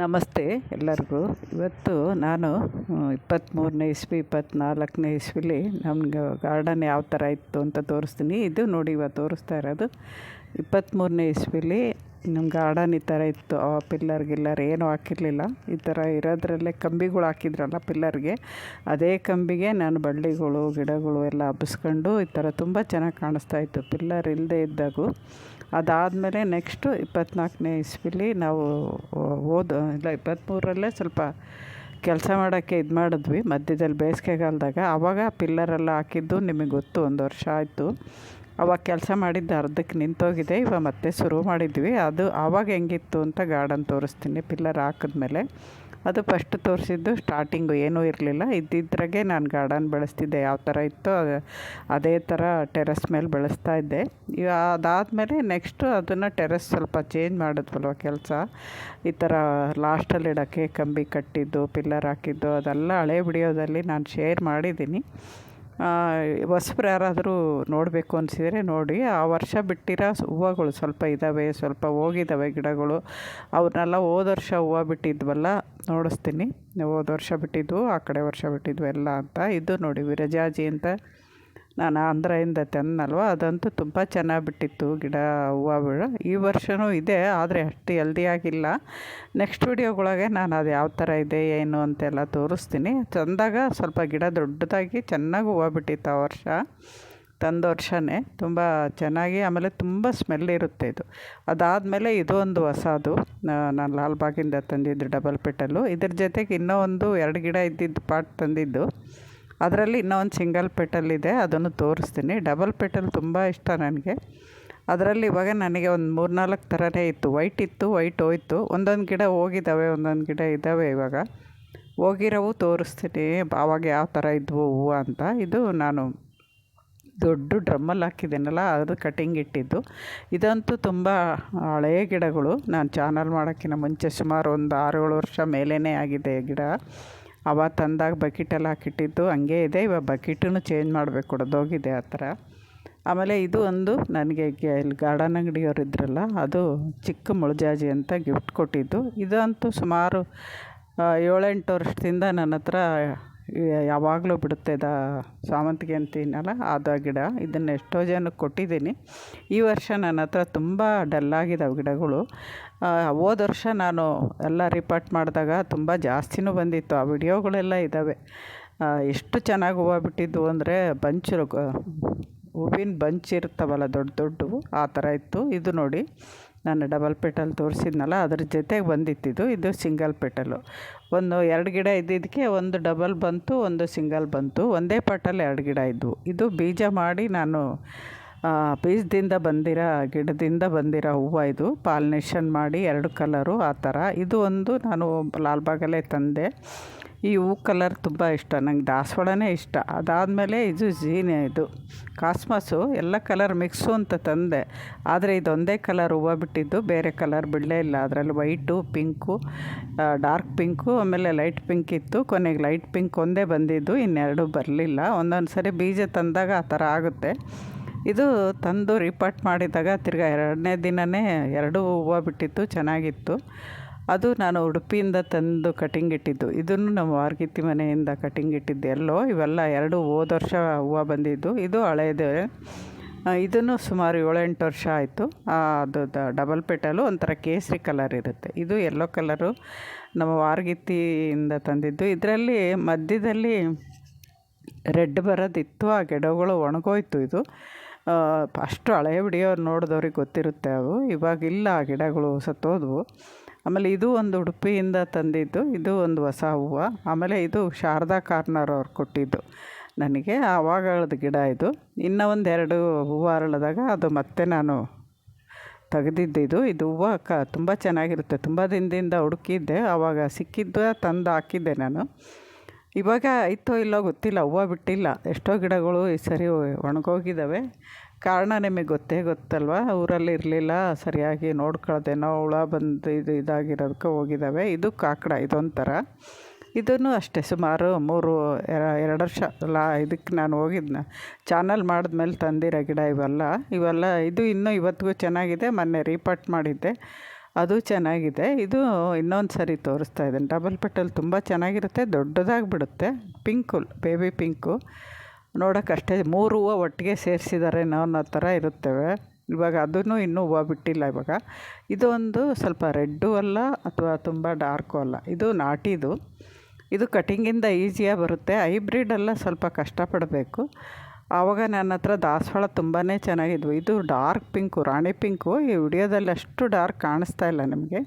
ನಮಸ್ತೆ ಎಲ್ಲರಿಗೂ. ಇವತ್ತು ನಾನು ಇಪ್ಪತ್ತ್ಮೂರನೇ ಇಸ್ವಿ ಇಪ್ಪತ್ತ್ನಾಲ್ಕನೇ ಇಸ್ವಿಲಿ ನಮ್ಗೆ ಗಾರ್ಡನ್ ಯಾವ ಥರ ಇತ್ತು ಅಂತ ತೋರಿಸ್ತೀನಿ. ಇದು ನೋಡಿ ಇವತ್ತು ತೋರಿಸ್ತಾ ಇರೋದು. ಇಪ್ಪತ್ತ್ಮೂರನೇ ಇಸ್ವಿಲಿ ನಮ್ಮ ಗಾರ್ಡನ್ ಈ ಥರ ಇತ್ತು. ಆ ಪಿಲ್ಲರ್ ಗಿಲ್ಲರ್ ಏನೂ ಹಾಕಿರಲಿಲ್ಲ. ಈ ಥರ ಇರೋದ್ರಲ್ಲೇ ಕಂಬಿಗಳು ಹಾಕಿದ್ರಲ್ಲ ಪಿಲ್ಲರ್ಗೆ. ಅದೇ ಕಂಬಿಗೆ ನಾನು ಬಳ್ಳಿಗಳು, ಗಿಡಗಳು ಎಲ್ಲ ಹಬ್ಬಿಸ್ಕೊಂಡು ಈ ಥರ ತುಂಬ ಚೆನ್ನಾಗಿ ಕಾಣಿಸ್ತಾ ಇತ್ತು. ಪಿಲ್ಲರ್ ಇಲ್ಲದೆ ಇದ್ದಾಗೂ. ಅದಾದಮೇಲೆ ನೆಕ್ಸ್ಟು ಇಪ್ಪತ್ತ್ನಾಲ್ಕನೇ ಇಸ್ವಿಲಿ ನಾವು ಓದು, ಇಲ್ಲ ಇಪ್ಪತ್ತ್ಮೂರರಲ್ಲೇ ಸ್ವಲ್ಪ ಕೆಲಸ ಮಾಡೋಕ್ಕೆ ಇದು ಮಾಡಿದ್ವಿ. ಮಧ್ಯದಲ್ಲಿ ಬೇಸಿಗೆಗಾಲದಾಗ ಆವಾಗ ಪಿಲ್ಲರೆಲ್ಲ ಹಾಕಿದ್ದು ನಿಮಗೆ ಗೊತ್ತು, ಒಂದು ವರ್ಷ ಆಯಿತು. ಅವಾಗ ಕೆಲಸ ಮಾಡಿದ್ದು ಅರ್ಧಕ್ಕೆ ನಿಂತೋಗಿದೆ. ಇವಾಗ ಮತ್ತೆ ಶುರು ಮಾಡಿದ್ವಿ. ಅದು ಆವಾಗ ಹೆಂಗಿತ್ತು ಅಂತ ಗಾರ್ಡನ್ ತೋರಿಸ್ತೀನಿ. ಪಿಲ್ಲರ್ ಹಾಕಿದ್ಮೇಲೆ ಅದು ಫಸ್ಟ್ ತೋರಿಸಿದ್ದು ಸ್ಟಾರ್ಟಿಂಗು ಏನೂ ಇರಲಿಲ್ಲ. ಇದ್ದಿದ್ರಾಗೆ ನಾನು ಗಾರ್ಡನ್ ಬೆಳೆಸ್ತಿದ್ದೆ. ಯಾವ ಥರ ಇತ್ತೋ ಅದೇ ಥರ ಟೆರೆಸ್ ಮೇಲೆ ಬೆಳೆಸ್ತಾ ಇದ್ದೆ. ಈಗ ಅದಾದಮೇಲೆ ನೆಕ್ಸ್ಟು ಅದನ್ನು ಟೆರೆಸ್ ಸ್ವಲ್ಪ ಚೇಂಜ್ ಮಾಡಿದ್ವಲ್ವ ಕೆಲಸ. ಈ ಥರ ಲಾಸ್ಟಲ್ಲಿ ಇಡೋಕ್ಕೆ ಕಂಬಿ ಕಟ್ಟಿದ್ದು ಪಿಲ್ಲರ್ ಹಾಕಿದ್ದು, ಅದೆಲ್ಲ ಹಳೆ ವಿಡಿಯೋದಲ್ಲಿ ನಾನು ಶೇರ್ ಮಾಡಿದ್ದೀನಿ. ಹೊಸಬ್ರು ಯಾರಾದರೂ ನೋಡಬೇಕು ಅನಿಸಿದರೆ ನೋಡಿ. ಆ ವರ್ಷ ಬಿಟ್ಟಿರೋ ಹೂವುಗಳು ಸ್ವಲ್ಪ ಇದ್ದಾವೆ ಸ್ವಲ್ಪ ಹೋಗಿದ್ದಾವೆ ಗಿಡಗಳು. ಅವ್ರನ್ನೆಲ್ಲ ಹೋದ ವರ್ಷ ಹೂವು ಬಿಟ್ಟಿದ್ವಲ್ಲ, ನೋಡಿಸ್ತೀನಿ. ಹೋದ ವರ್ಷ ಬಿಟ್ಟಿದ್ವು ಆ ಕಡೆ ವರ್ಷ ಬಿಟ್ಟಿದ್ವು ಎಲ್ಲ ಅಂತ. ಇದು ನೋಡಿ ವಿರಜಾಜಿ ಅಂತ ನಾನು ಆಂಧ್ರದಿಂದ ತಂದಲ್ವ ಅದಂತೂ ತುಂಬ ಚೆನ್ನಾಗಿ ಬಿಟ್ಟಿತ್ತು ಗಿಡ, ಹೂವು ಈ ವರ್ಷವೂ ಇದೆ, ಆದರೆ ಅಷ್ಟು ಹೆಲ್ದಿಯಾಗಿಲ್ಲ ನೆಕ್ಸ್ಟ್ ವಿಡಿಯೋಗೊಳಗೆ ನಾನು ಅದು ಯಾವ ಥರ ಇದೆ, ಏನು ಅಂತೆಲ್ಲ ತೋರಿಸ್ತೀನಿ. ತಂದಾಗ ಸ್ವಲ್ಪ ಗಿಡ ದೊಡ್ಡದಾಗಿ ಚೆನ್ನಾಗಿ ಹೂವು ಬಿಟ್ಟಿತ್ತು ಆ ವರ್ಷ. ತಂದ ವರ್ಷವೇ ತುಂಬ ಚೆನ್ನಾಗಿ, ಆಮೇಲೆ ತುಂಬ ಸ್ಮೆಲ್ ಇರುತ್ತೆ ಇದು. ಅದಾದಮೇಲೆ ಇದು ಒಂದು ಹೊಸದು ನಾನು ಲಾಲ್ಬಾಗಿಂದ ತಂದಿದ್ದು ಡಬಲ್ ಪೆಟಲು ಇದ್ರ ಜೊತೆಗೆ ಇನ್ನೂ ಒಂದು ಎರಡು ಗಿಡ ಇದ್ದಿದ್ದು ಪಾಟ್ ತಂದಿದ್ದು. ಅದರಲ್ಲಿ ಇನ್ನೊಂದು ಸಿಂಗಲ್ ಪೆಟಲ್ ಇದೆ ಅದನ್ನು ತೋರಿಸ್ತೀನಿ. ಡಬಲ್ ಪೆಟಲ್ ತುಂಬ ಇಷ್ಟ ನನಗೆ. ಅದರಲ್ಲಿ ಇವಾಗ ನನಗೆ ಒಂದು ಮೂರು ನಾಲ್ಕು ಥರನೇ ಇತ್ತು. ವೈಟ್ ಇತ್ತು ವೈಟ್ ಹೋಯ್ತು. ಒಂದೊಂದು ಗಿಡ ಹೋಗಿದ್ದಾವೆ ಒಂದೊಂದು ಗಿಡ ಇದ್ದಾವೆ ಇವಾಗ. ಹೋಗಿರೋವು ತೋರಿಸ್ತೀನಿ. ಆವಾಗ ಯಾವ ಥರ ಇದ್ವು ಹೂವು ಅಂತ. ಇದು ನಾನು ದೊಡ್ಡ ಡ್ರಮ್ಮಲ್ಲಿ ಹಾಕಿದ್ದೀನಲ್ಲ, ಅದು ಕಟಿಂಗ್ ಇಟ್ಟಿದ್ದು. ಇದಂತೂ ತುಂಬ ಹಳೆಯ ಗಿಡಗಳು. ನಾನು ಚಾನಲ್ ಮಾಡೋಕ್ಕಿಂತ ಮುಂಚೆ ಸುಮಾರು ಒಂದು ಆರು ಏಳು ವರ್ಷ ಮೇಲೇ ಆಗಿದೆ ಗಿಡ. ಅವಾಗ ತಂದಾಗ ಬಕೆಟಲ್ಲಿ ಹಾಕಿಟ್ಟಿದ್ದು, ಹಂಗೆ ಇದೆ. ಇವಾಗ ಬಕೆಟನ್ನು ಚೇಂಜ್ ಮಾಡಬೇಕು ಕೊಡೋದೋಗಿದೆ ಆ ಥರ. ಆಮೇಲೆ ಇದು ಒಂದು ನನಗೆ ಇಲ್ಲಿ ಗಾರ್ಡನ್ ಅಂಗಡಿಯವ್ರು ಇದ್ದರಲ್ಲ ಅದು ಚಿಕ್ಕ ಮುಳ್ಜಾಜಿ ಅಂತ ಗಿಫ್ಟ್ ಕೊಟ್ಟಿದ್ದು. ಇದಂತೂ ಸುಮಾರು ಏಳೆಂಟು ವರ್ಷದಿಂದ ನನ್ನ ಹತ್ರ ಯಾವಾಗಲೂ ಬಿಡುತ್ತೆ ಸಾವಂತಿಗೆ ಅಂತೀನಲ್ಲ ಅದು ಗಿಡ. ಇದನ್ನು ಎಷ್ಟೋ ಜನಕ್ಕೆ ಕೊಟ್ಟಿದ್ದೀನಿ. ಈ ವರ್ಷ ನನ್ನ ಹತ್ರ ತುಂಬ ಡಲ್ಲಾಗಿದ್ದಾವೆ ಗಿಡಗಳು. ಹೋದ ವರ್ಷ ನಾನು ಎಲ್ಲ ರಿಪೋರ್ಟ್ ಮಾಡಿದಾಗ ತುಂಬ ಜಾಸ್ತಿನೂ ಬಂದಿತ್ತು. ಆ ವಿಡಿಯೋಗಳೆಲ್ಲ ಇದ್ದಾವೆ ಎಷ್ಟು ಚೆನ್ನಾಗಿ ಹೂವು ಬಿಟ್ಟಿದ್ದು ಅಂದರೆ ಬಂಚು ಹೂವಿನ ಬಂಚ್ ಇರ್ತಾವಲ್ಲ ದೊಡ್ಡ ದೊಡ್ಡವು ಆ ಥರ ಇತ್ತು. ಇದು ನೋಡಿ, ನಾನು ಡಬಲ್ ಪೆಟಲ್ ತೋರಿಸಿದ್ನಲ್ಲ, ಅದ್ರ ಜೊತೆಗೆ ಬಂದಿತ್ತಿದ್ದು ಇದು. ಸಿಂಗಲ್ ಪೆಟಲು ಒಂದು ಎರಡು ಗಿಡ ಇದ್ದಿದ್ದಕ್ಕೆ ಒಂದು ಡಬಲ್ ಬಂತು, ಒಂದು ಸಿಂಗಲ್ ಬಂತು. ಒಂದೇ ಪಾಟಲ್ಲಿ ಎರಡು ಗಿಡ ಇದ್ದವು ಇದು ಬೀಜ ಮಾಡಿ ನಾನು ಬೀಜದಿಂದ ಬಂದಿರೋ ಗಿಡದಿಂದ ಬಂದಿರೋ ಹೂವು ಇದು. ಪಾಲಿನೇಷನ್ ಮಾಡಿ ಎರಡು ಕಲರು, ಆ ಥರ. ಇದು ಒಂದು ನಾನು ಲಾಲ್ಬಾಗಲ್ಲೇ ತಂದೆ. ಈ ಹೂ ಕಲರ್ ತುಂಬ ಇಷ್ಟ, ನಂಗೆ ದಾಸವಾಳನೇ ಇಷ್ಟ. ಅದಾದಮೇಲೆ ಇದು ಜೀನೆ ಇದು. ಕಾಸ್ಮಸ್ಸು ಎಲ್ಲ ಕಲರ್ ಮಿಕ್ಸು ಅಂತ ತಂದೆ. ಆದರೆ ಇದೊಂದೇ ಕಲರ್ ಹೂವು ಬಿಟ್ಟಿದ್ದು, ಬೇರೆ ಕಲರ್ ಬಿಡಲೇ ಇಲ್ಲ. ಅದರಲ್ಲಿ ವೈಟು, ಪಿಂಕು ಡಾರ್ಕ್ ಪಿಂಕು, ಆಮೇಲೆ ಲೈಟ್ ಪಿಂಕ್ ಇತ್ತು. ಕೊನೆಗೆ ಲೈಟ್ ಪಿಂಕ್ ಒಂದೇ ಬಂದಿದ್ದು, ಇನ್ನೆರಡು ಬರಲಿಲ್ಲ. ಒಂದೊಂದು ಸರಿ ಬೀಜ ತಂದಾಗ ಆ ಥರ ಆಗುತ್ತೆ. ಇದು ತಂದು ರಿಪಾರ್ಟ್ ಮಾಡಿದಾಗ ತಿರ್ಗಾ ಎರಡನೇ ದಿನವೇ ಎರಡು ಹೂವು ಬಿಟ್ಟಿತ್ತು, ಚೆನ್ನಾಗಿತ್ತು. ಅದು ನಾನು ಉಡುಪಿಯಿಂದ ತಂದು ಕಟಿಂಗ್ ಇಟ್ಟಿದ್ದು. ಇದನ್ನು ನಮ್ಮ ವಾರ್ಗಿತ್ತಿ ಮನೆಯಿಂದ ಕಟಿಂಗ್ ಇಟ್ಟಿದ್ದು ಎಲ್ಲೋ, ಇವೆಲ್ಲ ಎರಡು ಹೋದ ವರ್ಷ ಹೂವು ಬಂದಿದ್ದು. ಇದು ಹಳೇದೇ. ಇದನ್ನು ಸುಮಾರು ಏಳೆಂಟು ವರ್ಷ ಆಯಿತು. ಅದು ಡಬಲ್ ಪೆಟಲು ಒಂಥರ ಕೇಸರಿ ಕಲರ್ ಇರುತ್ತೆ. ಇದು ಎಲ್ಲೋ ಕಲರು ನಮ್ಮ ವಾರ್ಗಿತ್ತಿಯಿಂದ ತಂದಿದ್ದು. ಇದರಲ್ಲಿ ಮಧ್ಯದಲ್ಲಿ ರೆಡ್ ಬರೋದಿತ್ತು, ಆ ಗಿಡಗಳು ಒಣಗೋಯ್ತು ಇದು. ಅಷ್ಟು ಹಳೆ ವಿಡಿಯೋ ನೋಡಿದವ್ರಿಗೆ ಗೊತ್ತಿರುತ್ತೆ ಅವು ಇವಾಗಿಲ್ಲ ಆ ಗಿಡಗಳು ಸತ್ತೋದ್ವು. ಆಮೇಲೆ ಇದು ಒಂದು ಉಡುಪಿಯಿಂದ ತಂದಿದ್ದು, ಇದು ಒಂದು ಹೊಸ ಹೂವು. ಆಮೇಲೆ ಇದು ಶಾರದಾ ಕಾರ್ನರ್ ಅವ್ರು ಕೊಟ್ಟಿದ್ದು. ನನಗೆ ಆವಾಗ ಗಿಡ ಇದು. ಇನ್ನೂ ಒಂದೆರಡು ಹೂವು ಅರಳಿದಾಗ ಅದು ಮತ್ತೆ ನಾನು ತೆಗೆದಿದ್ದಿದ್ದು ಇದು. ಹೂವು ಕ ತುಂಬ ಚೆನ್ನಾಗಿರುತ್ತೆ. ತುಂಬ ದಿನದಿಂದ ಹುಡುಕಿದ್ದೆ. ಆವಾಗ ಸಿಕ್ಕಿದ್ದು ತಂದು ಹಾಕಿದ್ದೆ ನಾನು. ಇವಾಗ ಐತೋ ಇಲ್ಲೋ ಗೊತ್ತಿಲ್ಲ. ಹೂವು ಬಿಟ್ಟಿಲ್ಲ. ಎಷ್ಟೋ ಗಿಡಗಳು ಈ ಸರಿ ಒಣಗೋಗಿದ್ದಾವೆ. ಕಾರಣ ನಿಮಗೆ ಗೊತ್ತೇ ಗೊತ್ತಲ್ವ? ಊರಲ್ಲಿ ಇರಲಿಲ್ಲ, ಸರಿಯಾಗಿ ನೋಡ್ಕೊಳ್ದೇನೋ ಹುಳ ಬಂದು ಇದು ಇದಾಗಿರೋದಕ್ಕೆ ಹೋಗಿದ್ದಾವೆ. ಇದು ಕಾಕಡ, ಇದೊಂಥರ. ಇದನ್ನು ಅಷ್ಟೇ, ಸುಮಾರು ಮೂರು ಎರಡು ವರ್ಷ ಲಾ ಇದಕ್ಕೆ ನಾನು ಹೋಗಿದ್ನ. ಚಾನಲ್ ಮಾಡಿದ್ಮೇಲೆ ತಂದಿರೋ ಗಿಡ ಇವೆಲ್ಲ ಇವೆಲ್ಲ, ಇದು ಇನ್ನೂ ಇವತ್ತಿಗೂ ಚೆನ್ನಾಗಿದೆ, ಮೊನ್ನೆ ರೀಪಾಟ್ ಮಾಡಿದ್ದೆ. ಅದು ಚೆನ್ನಾಗಿದೆ. ಇದು ಇನ್ನೊಂದು ಸರಿ ತೋರಿಸ್ತಾ ಇದ್ದೀನಿ. ಡಬಲ್ ಪೆಟಲ್ ತುಂಬ ಚೆನ್ನಾಗಿರುತ್ತೆ ದೊಡ್ಡದಾಗಿ ಬಿಡುತ್ತೆ ಪಿಂಕು ಬೇಬಿ ಪಿಂಕು ನೋಡೋಕ್ಕಷ್ಟೇ ಮೂರು ಹೂವು ಒಟ್ಟಿಗೆ ಸೇರಿಸಿದ್ದಾರೆ ಅನ್ನೋ ಥರ ಇರುತ್ತವೆ. ಇವಾಗ ಅದೂ ಇನ್ನೂ ಹೂವು ಬಿಟ್ಟಿಲ್ಲ ಇವಾಗ. ಇದು ಒಂದು ಸ್ವಲ್ಪ ರೆಡ್ಡು ಅಲ್ಲ ಅಥವಾ ತುಂಬ ಡಾರ್ಕು ಅಲ್ಲ. ಇದು ನಾಟಿದು ಇದು ಕಟಿಂಗಿಂದ ಈಸಿಯಾಗಿ ಬರುತ್ತೆ. ಹೈಬ್ರಿಡ್ ಎಲ್ಲ ಸ್ವಲ್ಪ ಕಷ್ಟಪಡಬೇಕು. ಆವಾಗ ನನ್ನ ಹತ್ರ ದಾಸವಾಳ ತುಂಬಾ ಚೆನ್ನಾಗಿದ್ವು. ಇದು ಡಾರ್ಕ್ ಪಿಂಕು, ರಾಣಿ ಪಿಂಕು. ಈ ವಿಡಿಯೋದಲ್ಲಿ ಅಷ್ಟು ಡಾರ್ಕ್ ಕಾಣಿಸ್ತಾ ಇಲ್ಲ ನಿಮಗೆ.